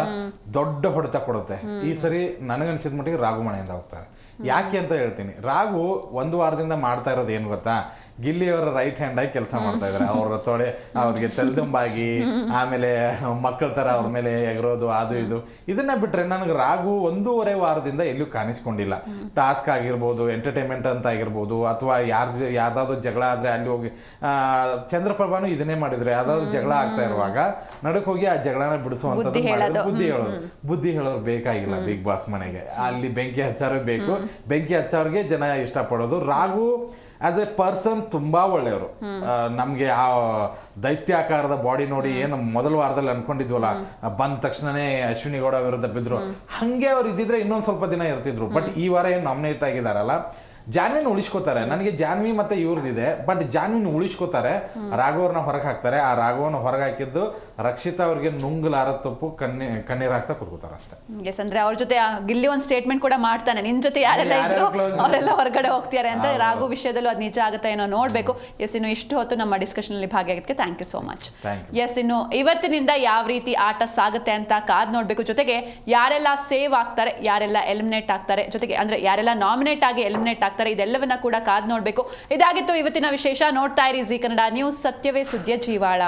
ದೊಡ್ಡ ಹೊಡೆತ ಕೊಡುತ್ತೆ. ಈ ಸರಿ ನನಗನ್ಸಿದ ಮಟ್ಟಿಗೆ ರಾಘು ಮನೆಯಿಂದ ಹೋಗ್ತಾರೆ. ಯಾಕೆ ಅಂತ ಹೇಳ್ತೀನಿ. ರಾಘು ಒಂದು ವಾರದಿಂದ ಮಾಡ್ತಾ ಇರೋದು ಏನು ಗೊತ್ತಾ? ಗಿಲ್ಲಿ ಅವರ ರೈಟ್ ಹ್ಯಾಂಡ್ ಆಗಿ ಕೆಲಸ ಮಾಡ್ತಾ ಇದ್ದಾರೆ ಅವ್ರ ತೊಳೆ ಅವ್ರಿಗೆ ತಲೆದುಂಬಾಗಿ ಆಮೇಲೆ ಮಕ್ಕಳ ತರ ಅವ್ರ ಮೇಲೆ ಎಗರೋದು ಅದು ಇದು. ಇದನ್ನ ಬಿಟ್ರೆ ನನಗೆ ರಾಘು ಒಂದೂವರೆ ವಾರದಿಂದ ಎಲ್ಲೂ ಕಾಣಿಸ್ಕೊಂಡಿಲ್ಲ. ಟಾಸ್ಕ್ ಆಗಿರ್ಬೋದು ಎಂಟರ್ಟೈನ್ಮೆಂಟ್ ಅಂತ ಆಗಿರ್ಬೋದು ಅಥವಾ ಯಾರ್ದು ಯಾರ್ದಾದ್ರು ಜಗಳ ಆದ್ರೆ ಅಲ್ಲಿ ಹೋಗಿ ಆ, ಚಂದ್ರಪ್ರಭಾನು ಇದನ್ನೇ ಮಾಡಿದ್ರೆ. ಯಾವ್ದಾದ್ರು ಜಗಳ ಆಗ್ತಾ ಇರುವಾಗ ನಡಕ್ ಹೋಗಿ ಆ ಜಗಳನ ಬಿಡಿಸುವಂತದ್ದು. ಬುದ್ಧಿ ಹೇಳೋದು. ಬುದ್ಧಿ ಹೇಳೋರು. ಬೇಕಾಗಿಲ್ಲ ಬಿಗ್ ಬಾಸ್ ಮನೆಗೆ. ಅಲ್ಲಿ ಬೆಂಕಿ ಹಚ್ಚೋರು ಬೇಕು. ಬೆಂಕಿ ಹಚ್ಚೋರಿಗೆ ಜನ ಇಷ್ಟಪಡೋದು. ರಾಘು ಆಸ್ ಎ ಪರ್ಸನ್ ತುಂಬಾ ಒಳ್ಳೆಯವರು. ನಮ್ಗೆ ಆ ದೈತ್ಯಾಕಾರದ ಬಾಡಿ ನೋಡಿ ಏನು ಮೊದಲ ವಾರದಲ್ಲಿ ಅನ್ಕೊಂಡಿದ್ವಲ್ಲ ಬಂದ ತಕ್ಷಣನೇ ಅಶ್ವಿನಿ ಗೌಡ ವಿರುದ್ಧ ಬಿದ್ರು. ಹಂಗೆ ಅವ್ರು ಇದ್ದಿದ್ರೆ ಇನ್ನೊಂದ್ ಸ್ವಲ್ಪ ದಿನ ಇರ್ತಿದ್ರು. ಬಟ್ ಈ ವಾರ ಏನು ನಾಮಿನೇಟ್ ಆಗಿದಾರಲ್ಲ ಜಾನ್ವಿನ ಉಳಿಸ್ಕೋತಾರೆ. ನನಗೆ ಜಾನ್ವಿ ಮತ್ತೆ ಇವ್ರದಿದೆ ಬಟ್ ಜಾನ್ವಿನ ಉಳಿಸ್ಕೋತಾರೆ. ರಾಘವರ್ನ ಹೊರಗೆ ಹಾಕ್ತಾರೆ. ಆ ರಾಘವನ ಹೊರಗೆ ಹಾಕಿದ್ದು ರಕ್ಷಿತಾ ಅವ್ರಿಗೆ ನುಂಗ್ಲಾರ ತಪ್ಪು ಕಣ್ಣಿ ಕಣ್ಣೀರ್ ಹಾಕ್ತಾ ಕೂತ್ಕೋತಾರೆ ಅಷ್ಟೇ. ಎಸ್ ಅಂದ್ರೆ ಅವ್ರ ಜೊತೆ ಗಿಲ್ಲಿ ಒಂದು ಸ್ಟೇಟ್ಮೆಂಟ್ ಕೂಡ ಮಾಡ್ತಾನೆ. ನಿನ್ ಜೊತೆ ಯಾರೆಲ್ಲ ಇದ್ರು ಅವರೆಲ್ಲ ಹೊರಗಡೆ ಹೋಗ್ತಾರೆ ಅಂತ ರಾಘು ವಿಷಯದಲ್ಲೂ ಅದು ನಿಜ ಆಗುತ್ತೆ ಏನೋ ನೋಡ್ಬೇಕು. ಎಸ್ ಇನ್ನು ಇಷ್ಟು ಹೊತ್ತು ನಮ್ಮ ಡಿಸ್ಕಷನ್ ಅಲ್ಲಿ ಭಾಗಿಯಾಗಿದ್ದಕ್ಕೆ thank you so much yes ಇನ್ನು ಇವತ್ತಿನಿಂದ ಯಾವ ರೀತಿ ಆಟ ಸಾಗುತ್ತೆ ಅಂತ ಕಾದ್ ನೋಡ್ಬೇಕು. ಜೊತೆಗೆ ಯಾರೆಲ್ಲ ಸೇವ್ ಆಗ್ತಾರೆ ಯಾರೆಲ್ಲ ಎಲಿಮಿನೇಟ್ ಆಗ್ತಾರೆ ಜೊತೆಗೆ ಅಂದ್ರೆ ಯಾರೆಲ್ಲ ನಾಮಿನೇಟ್ ಆಗಿ ಎಲಿಮಿನೇಟ್ ಆಗ್ತಾರೆ ಇದೆಲ್ಲವನ್ನ ಕೂಡ ಕಾದ್ ನೋಡ್ಬೇಕು. ಇದಾಗಿತ್ತು ಇವತ್ತಿನ ವಿಶೇಷ. ನೋಡ್ತಾ ಇರಿ ಜಿ ಕನ್ನಡ ನ್ಯೂಸ್. ಸತ್ಯವೇ ಸುದ್ದಿಯ ಜೀವಾಳ.